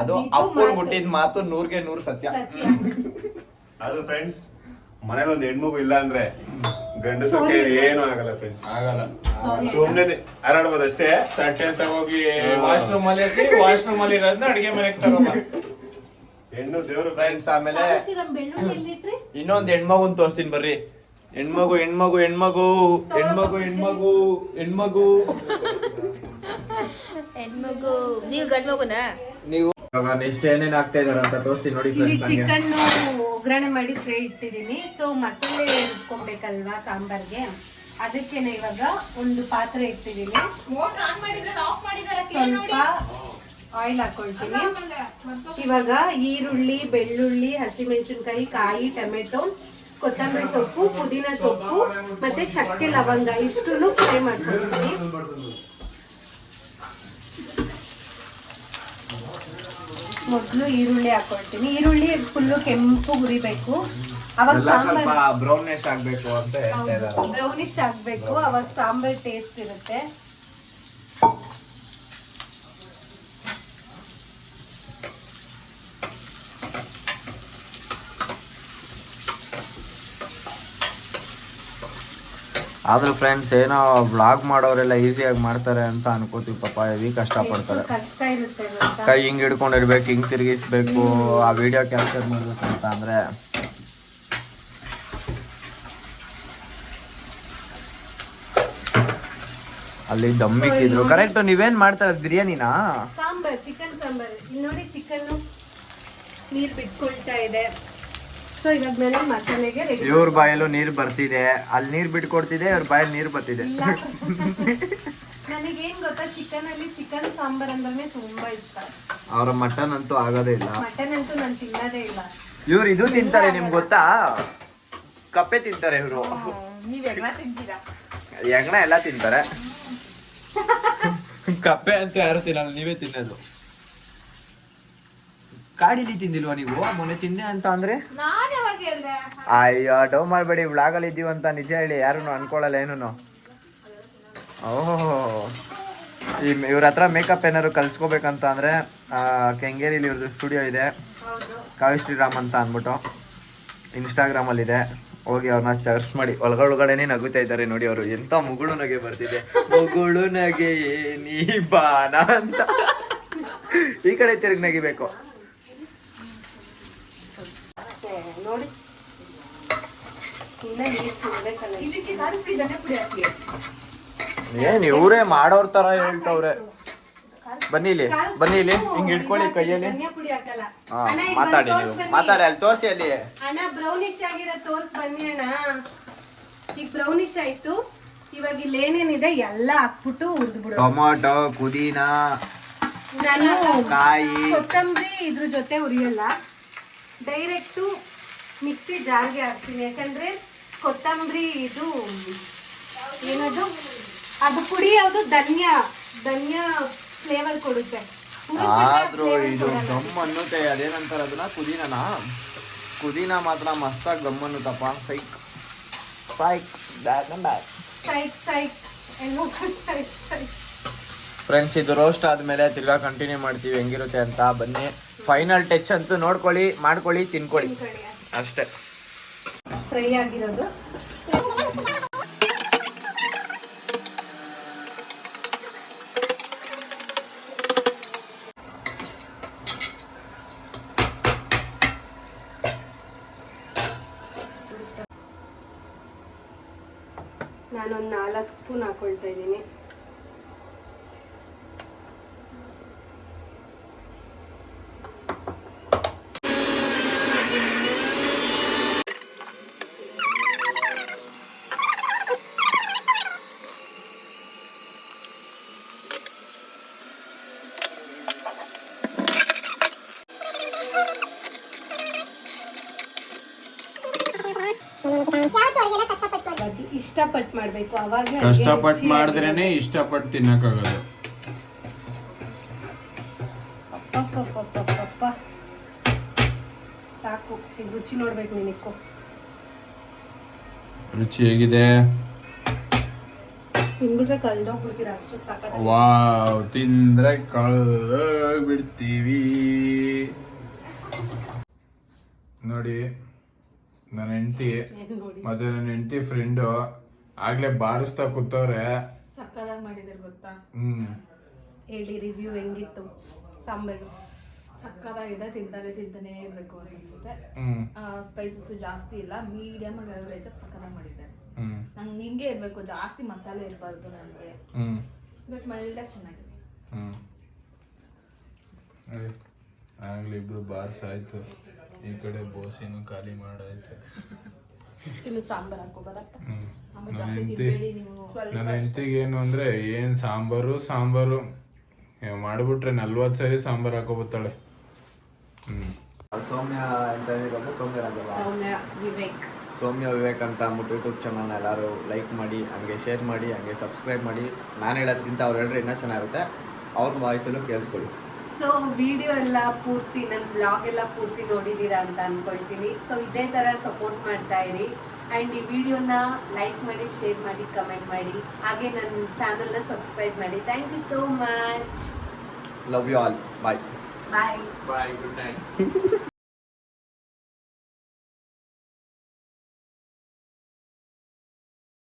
ಅದು ಅಪ್ಪನ್ ಮಾತು. ಹುಟ್ಟಿದ ಮಾತು ನೂರ್ಗೆ ನೂರ್ ಸತ್ಯ. ಸತ್ಯ. ಅದು ಫ್ರೆಂಡ್ಸ್ ಮನೇಲಿ ಒಂದ್ ಹೆಣ್ಮಗು ಇಲ್ಲ ಅಂದ್ರೆ ಗಂಡಸು ಕೇಳಿ ಏನು ಆಗಲ್ಲ ಫ್ರೆಂಡ್ಸ್ ಆಗಲ್ಲ. ಸುಮ್ನೆ ಹಾರಾಡ್ಬೋದು ಅಷ್ಟೇ ತಟ್ಟೆ ತಗೋಗಿ ವಾಶ್ರೂಮ್ ಅಲ್ಲಿ ವಾಶ್ರೂಮ್ ಅಲ್ಲಿ ಇರೋದನ್ನ ಅಡಿಗೆ ಮನೆಗೆ ತಗೋಬ. ಹೆಣ್ಣು ದೇವ್ರು ಫ್ರೆಂಡ್ಸ್ ಆಮೇಲೆ ಇನ್ನೊಂದ್ ಹೆಣ್ಮಗುನ್ ತೋರಿಸ್ತೀನಿ ಬರ್ರಿ. ಹೆಣ್ಮಗು ಹೆಣ್ಮಗು ಹೆಣ್ಮಗು ಹೆಣ್ಮಗು ಹೆಣ್ಮಗು ಹೆಣ್ಮಗು. ಹೆಣ್ಮಗು. ನೀವು ಗಂಡ್ಮಗುನಾ? ನೀವು ಇವಾಗ ನೆಕ್ಸ್ಟ್ ಏನೇನ್ ಆಗ್ತಾ ಇದಾರೆ ಅಂತ ತೋರಿಸ್ತೀನಿ ನೋಡಿ ಇಲ್ಲಿ ಚಿಕನ್ ಒಗ್ಗರಣೆ ಮಾಡಿ ಫ್ರೈ ಇಟ್ಟಿದ್ದೀನಿ. ಸೊ ಮಸಾಲೆ ಇಟ್ಕೊಬೇಕಲ್ವಾ ಸಾಂಬಾರ್ಗೆ? ಅದಕ್ಕೇನೆ ಇವಾಗ ಒಂದು ಪಾತ್ರೆ ಇಟ್ಟಿದ್ದೀನಿ. ಸ್ವಲ್ಪ ಆಯಿಲ್ ಹಾಕೊಳ್ತೀನಿ. ಇವಾಗ ಈರುಳ್ಳಿ ಬೆಳ್ಳುಳ್ಳಿ ಹಸಿಮೆಣಸಿನ್ಕಾಯಿ ಕಾಯಿ ಟೊಮೆಟೊ ಕೊತ್ತಂಬರಿ ಸೊಪ್ಪು ಪುದೀನ ಸೊಪ್ಪು ಮತ್ತೆ ಚಕ್ಕೆ ಲವಂಗ. ಇಷ್ಟನ್ನು ಫ್ರೈ ಮಾಡ್ಕೊಳ್ತೀನಿ. ಮೊದಲು ಈರುಳ್ಳಿ ಹಾಕೊಳ್ತೀನಿ. ಈರುಳ್ಳಿ ಫುಲ್ಲು ಕೆಂಪು ಹುರಿಬೇಕು ಅವಾಗ ಸಾಂಬಾರ್ ಬ್ರೌನಿಶ್ ಆಗ್ಬೇಕು ಅಂತ ಹೇಳ್ತಾ ಇದಾರೆ ಬ್ರೌನಿಶ್ ಆಗ್ಬೇಕು. ಅವಾಗ ಸಾಂಬಾರ್ ಟೇಸ್ಟ್ ಇರುತ್ತೆ. ಆದ್ರೂ ಫ್ರೆಂಡ್ಸ್ ಏನೋ ವ್ಲಾಗ್ ಮಾಡೋರೆಲ್ಲ ಈಸಿಯಾಗಿ ಮಾಡ್ತಾರೆ ಅಂತ ಅನ್ಕೋತೀವಿ ಪಾಪ ಹೆವಿ ಕಷ್ಟ ಪಡ್ತಾರೆ ಕಷ್ಟ ಇರುತ್ತೆ ಗೊತ್ತಾ? ಕೈ ಹಿಂಗ್ ಹಿಡ್ಕೊಂಡಿರ್ಬೇಕು ಹಿಂಗ್ ತಿರುಗಿಸ್ಬೇಕು ಆ ವಿಡಿಯೋ ಕ್ಯಾಪ್ಚರ್ ಮಾಡ್ಬೇಕು ಅಂತ ಅಂದ್ರೆ. ಅಲ್ಲಿ ದಮ್ಮಿಕ್ಕಿದ್ರು ಕರೆಕ್ಟ್ ನೀವೇನ್ ಮಾಡ್ತಾರೆ ಬಿರಿಯಾನಿನಾ? ಸಾಂಬಾರ್ ಚಿಕನ್ ಸಾಂಬಾರ್. ಇಲ್ಲಿ ನೋಡಿ ಚಿಕನ್ ನೀರ್ ಬಿಟ್ಕೊಳ್ತಾ ಇದೆ. ಸೊ ಇವಾಗ ನಾನು ಮಸಾಲೆಗೆ ರೆಡಿ ಇವ್ರ ಬಾಯಲ್ಲೂ ನೀರು ಬರ್ತಿದೆ. ಅಲ್ಲಿ ನೀರು ಬಿಟ್ಕೊಡ್ತಿದೆ ಇವ್ರ ಬಾಯಲ್ಲಿ ನೀರು ಬರ್ತಿದೆ. ಇಲ್ಲ. ನನಗೇನ್ ಗೊತ್ತಾ ಚಿಕನ್ ಅಲ್ಲಿ ಚಿಕನ್ ಸಾಂಬಾರ್ ಅಂದ್ರೆ ತುಂಬಾ ಇಷ್ಟ. ಅವ್ರ ಮಟನ್ ಅಂತೂ ಆಗೋದೇ ಇಲ್ಲ. ಮಟನ್ ಅಂತೂ ನಾನು ತಿನ್ನೋದೇ ಇಲ್ಲ. ಇವ್ರು ಇದು ತಿಂತಾರೆ ನಿಮ್ಗೆ ಗೊತ್ತಾ? ಕಪ್ಪೆ ತಿಂತಾರೆ ಇವರು. ನೀವ್ ಎಲ್ಲ ತಿಂತೀರಾ? ಹೆಗ್ಣ ಎಲ್ಲ ತಿಂತಾರೆ. ಕಪ್ಪೆ ಅಂತ ಯಾರು ತಿನ್ನಲ್ಲ ನೀವೇ ತಿನ್ನೋದು. ಕಾಡಿಲಿ ತಿಂದಿಲ್ವ ನೀವು? ಮೊನ್ನೆ ತಿಂದೆ ಅಂತ ಅಂದ್ರೆ? ಅಯ್ಯೋ ಡೌ ಮಾಡ್ಬೇಡಿ ವ್ಲಾಗಲ್ಲಿ ಇದೀವಿ ಅಂತ ನಿಜ ಹೇಳಿ. ಯಾರು ಅನ್ಕೊಳ್ಳಲ್ಲ ಏನು ಓಹೋ. ಈ ಇವ್ರ ಹತ್ರ ಮೇಕಪ್ ಏನಾದ್ರು ಕಲ್ಸ್ಕೋಬೇಕಂತ ಅಂದ್ರೆ ಕೆಂಗೇರಿಲಿ ಇವ್ರದ್ದು ಸ್ಟುಡಿಯೋ ಇದೆ. ಕಾವಿ ಶ್ರೀರಾಮ್ ಅಂತ ಅಂದ್ಬಿಟ್ಟು ಇನ್ಸ್ಟಾಗ್ರಾಮ್ ಅಲ್ಲಿ ಇದೆ. ಹೋಗಿ ಅವ್ರನ್ನ ಸರ್ಚ್ ಮಾಡಿ. ಒಳಗೊಳಗಡೆನೆ ನಗುತ್ತಾ ಇದ್ದಾರೆ ನೋಡಿ ಅವರು. ಎಂತ ಮುಗುಳು ನಗೆ ಬರ್ತಿದೆ. ಮುಗುಳು ನಗೆ ನೀ ಬಾನ ಅಂತ. ಈ ಕಡೆ ತಿರುಗಿ ನಗಿಬೇಕು ಮತ್ತೆ ನೋಡಿ ಇನ್ನ ನೀರ್ ತಿನ್ಬೇಕಲ್ಲ ಇದಕ್ಕೆ ಖಾರ ಪುಡಿ ಧನಿಯಾ ಪುಡಿ ಹಾಕಿ ಏನ್ ಇವರೇ ಮಾಡೋರ್ ತರ ಹೇಳ್ತವ್ರೆ. ಬನ್ನಿ ಇಲ್ಲಿ ಬನ್ನಿ ಇಲ್ಲಿ ಹಿಂಗ್ ಇಟ್ಕೊಳ್ಳಿ ಕೈಯಲ್ಲಿ. ಹಾ, ಮಾತಾಡಿ ನೀವು. ಮಾತಾಡಿ ಅಲ್ಲಿ ತೋರ್ಸಿ ಅಲ್ಲಿ. ಅಣ್ಣ ಬ್ರೌನಿಶ್ ಆಗಿರೋ ತೋರ್ಸ್ ಬನ್ನಿ ಅಣ್ಣ. ಈಗ ಬ್ರೌನಿಶ್ ಆಯ್ತು. ಇವಾಗ ಇಲ್ಲಿ ಏನೇನಿದೆ ಎಲ್ಲ ಹಾಕ್ಬಿಟ್ಟು ಹುರಿದ್ಬಿಡು ಟೊಮೊಟೊ ಪುದೀನ ನಾನು ಕಾಯಿ. ಕೊತ್ತಂಬರಿ ಇದ್ರ ಜೊತೆ ಉರಿಯಲ್ಲ. ಡೈರೆಕ್ಟು ಮಿಕ್ಸಿ ಜಾರ್ಗೆ ಹಾಕ್ತೀನಿ. ಯಾಕಂದರೆ ಕೊತ್ತಂಬರಿ ಇದು ಏನದು? ಅದು ಪುಡಿ ಯಾವುದು? ಧನ್ಯ. ಧನ್ಯ ಫ್ಲೇವರ್ ಕೊಡುತ್ತೆ. ಆದ್ರೂ ಇದು. ಗಮ್ ಅನ್ನುತ್ತೆ ಅದೇನಂತಾರ ಅದನ್ನ? ಪುದೀನನ? ಪುದೀನ ಮಾತ್ರ ಮಸ್ತಾಗಿ ಗಮ್ ಅನ್ನುತ್ತಪ್ಪ ಸೈಕ್. ಸೈಕ್. ಸೈಕ್ ಸೈಕ್. ಸೈಕ್ ಸೈಕ್. ಫ್ರೆಂಡ್ಸ್ ಇದು ರೋಸ್ಟ್ ಆದ್ಮೇಲೆ ತಿರ್ಗಾ ಕಂಟಿನ್ಯೂ ಮಾಡ್ತೀವಿ. ಹೆಂಗಿರುತ್ತೆ ಅಂತ? ಬನ್ನಿ. ಫೈನಲ್ ಟಚ್ ಅಂತೂ ನೋಡ್ಕೊಳ್ಳಿ ಮಾಡ್ಕೊಳ್ಳಿ ತಿನ್ಕೊಳ್ಳಿ ಅಷ್ಟೇ. ಫ್ರೈ ಆಗಿರೋದು. ನಾನೊಂದು ನಾಲ್ಕು ಸ್ಪೂನ್ ಹಾಕೊಳ್ತಾ ಇದ್ದೀನಿ ಅದು ಇಷ್ಟಪಟ್ಟು ಮಾಡಬೇಕು ಅವಾಗ ಕಷ್ಟಪಟ್ಟು ಮಾಡಿದ್ರೇನೆ ಇಷ್ಟಪಟ್ಟು ತಿನ್ನಕ್ಕಾಗೋದು ಅಪ್ಪಪ್ಪಪ್ಪಪ್ಪಪ್ಪ. ಸಾಕು ಈಗ ರುಚಿ ನೋಡ್ಬೇಕು ನಿನಕ್ಕು ರುಚಿ ಹೇಗಿದೆ? ತಿಂಬಿಟ್ರೆ ಕಲ್ದೋಗ್ಬಿಡ್ತೀರ ಅಷ್ಟು ಸಾಕ ವಾವ್ ತಿಂದ್ರೆ ಬಿಡ್ತೀವಿ ನೋಡಿ ನನ್ನ ಹೆಂಡತಿ ಮತ್ತೆ ನನ್ನ ಹೆಂಡತಿ ಫ್ರೆಂಡು ಆಗ್ಲೇ ಬಾರಿಸ್ತಾ ಕೂತವ್ರೆ. ಸಕ್ಕದಾಗ ಮಾಡಿದ್ರು ಗೊತ್ತಾ? ಹ್ಮ್. ಹೇಳಿ ರಿವ್ಯೂ ಹೆಂಗಿತ್ತು? ಸಾಂಬಾರು. ಸಕ್ಕತ್ತಾಗಿದೆ ತಿಂತಾನೆ ತಿಂತಾನೆ ಇರಬೇಕು ಅಂತ ಅನ್ಸುತ್ತೆ. ಹ್ಮ್. ಸ್ಪೈಸಸ್ ಜಾಸ್ತಿ ಇಲ್ಲ ಮೀಡಿಯಮ್ ಆಗಿ ಅವರೇಜ್ ಸಕ್ಕತ್ತಾಗಿ ಮಾಡಿದ್ದಾರೆ. ಹ್ಮ್. ನಂಗೆ ಹಿಂಗೆ ಇರಬೇಕು ಜಾಸ್ತಿ ಮಸಾಲೆ ಇರಬಾರ್ದು ನನಗೆ ಹ್ಮ್. ಬಟ್ ಮೈಲ್ಡಾಗಿ ಚೆನ್ನಾಗಿದೆ. ಹ್ಮ್. ಅದೇ ಆಗ್ಲಿ ಇಬ್ರು ಬಾರ್ಸ್ ಆಯ್ತು. ಈ ಕಡೆ ಬೋಸಿನೂ ಖಾಲಿ ಮಾಡಾಯ್ತು. ಚಿನ್ನ ಸಾಂಬಾರ್ ಹಾಕೋ ಹ್ಮ್. ಸಾಂಬಾರ್ ನನ್ನ ಹೆಂಡತಿ ನನ್ನ ಹೆಂಡತಿಗೆ ಏನು ಅಂದ್ರೆ ಏನ್ ಸಾಂಬಾರು ಸಾಂಬಾರು. ಮಾಡ್ಬಿಟ್ರೆ ನಲ್ವತ್ತು ಸರಿ ಸಾಂಬಾರ್ ಹಾಕೋಬತ್ತಾಳೆ. ಹ್ಮ್. ಸೌಮ್ಯ ಅಂತ ಹೇಳಿದ್ರೆ ಸೌಮ್ಯ ರಾಘವ ಸೌಮ್ಯ ವಿವೇಕ್. ಸೌಮ್ಯ ವಿವೇಕ್ ಅಂತ ಅಂದ್ಬಿಟ್ಟು ಯೂಟ್ಯೂಬ್ ಚಾನಲ್ನ ಎಲ್ಲರೂ ಲೈಕ್ ಮಾಡಿ ಹಂಗೆ ಶೇರ್ ಮಾಡಿ ಹಂಗೆ ಸಬ್ಸ್ಕ್ರೈಬ್ ಮಾಡಿ. ನಾನು ಹೇಳೋದ್ಕಿಂತ ಅವ್ರು ಹೇಳಿದ್ರೆ ಇನ್ನೂ ಚೆನ್ನಾಗಿರುತ್ತೆ. ಅವ್ರ ವಾಯ್ಸಲ್ಲೂ ಕೇಳಿಸ್ಕೊಳ್ಳಿ. ಸೊ ವಿಡಿಯೋ ಎಲ್ಲ ಪೂರ್ತಿ ನನ್ನ ಬ್ಲಾಗ್ ಎಲ್ಲ ಪೂರ್ತಿ ನೋಡಿದ್ದೀರಾ ಅಂತ ಅಂದ್ಕೊಳ್ತೀನಿ ಸೊ ಇದೇ ಥರ ಸಪೋರ್ಟ್ ಮಾಡ್ತಾ ಇರಿ. ಆ್ಯಂಡ್ ಈ ವಿಡಿಯೋನ ಲೈಕ್ ಮಾಡಿ ಶೇರ್ ಮಾಡಿ ಕಮೆಂಟ್ ಮಾಡಿ. ಹಾಗೆ ನನ್ನ ಚಾನಲ್ನ ಸಬ್ಸ್ಕ್ರೈಬ್ ಮಾಡಿ. Thank you so much love you all bye bye bye good night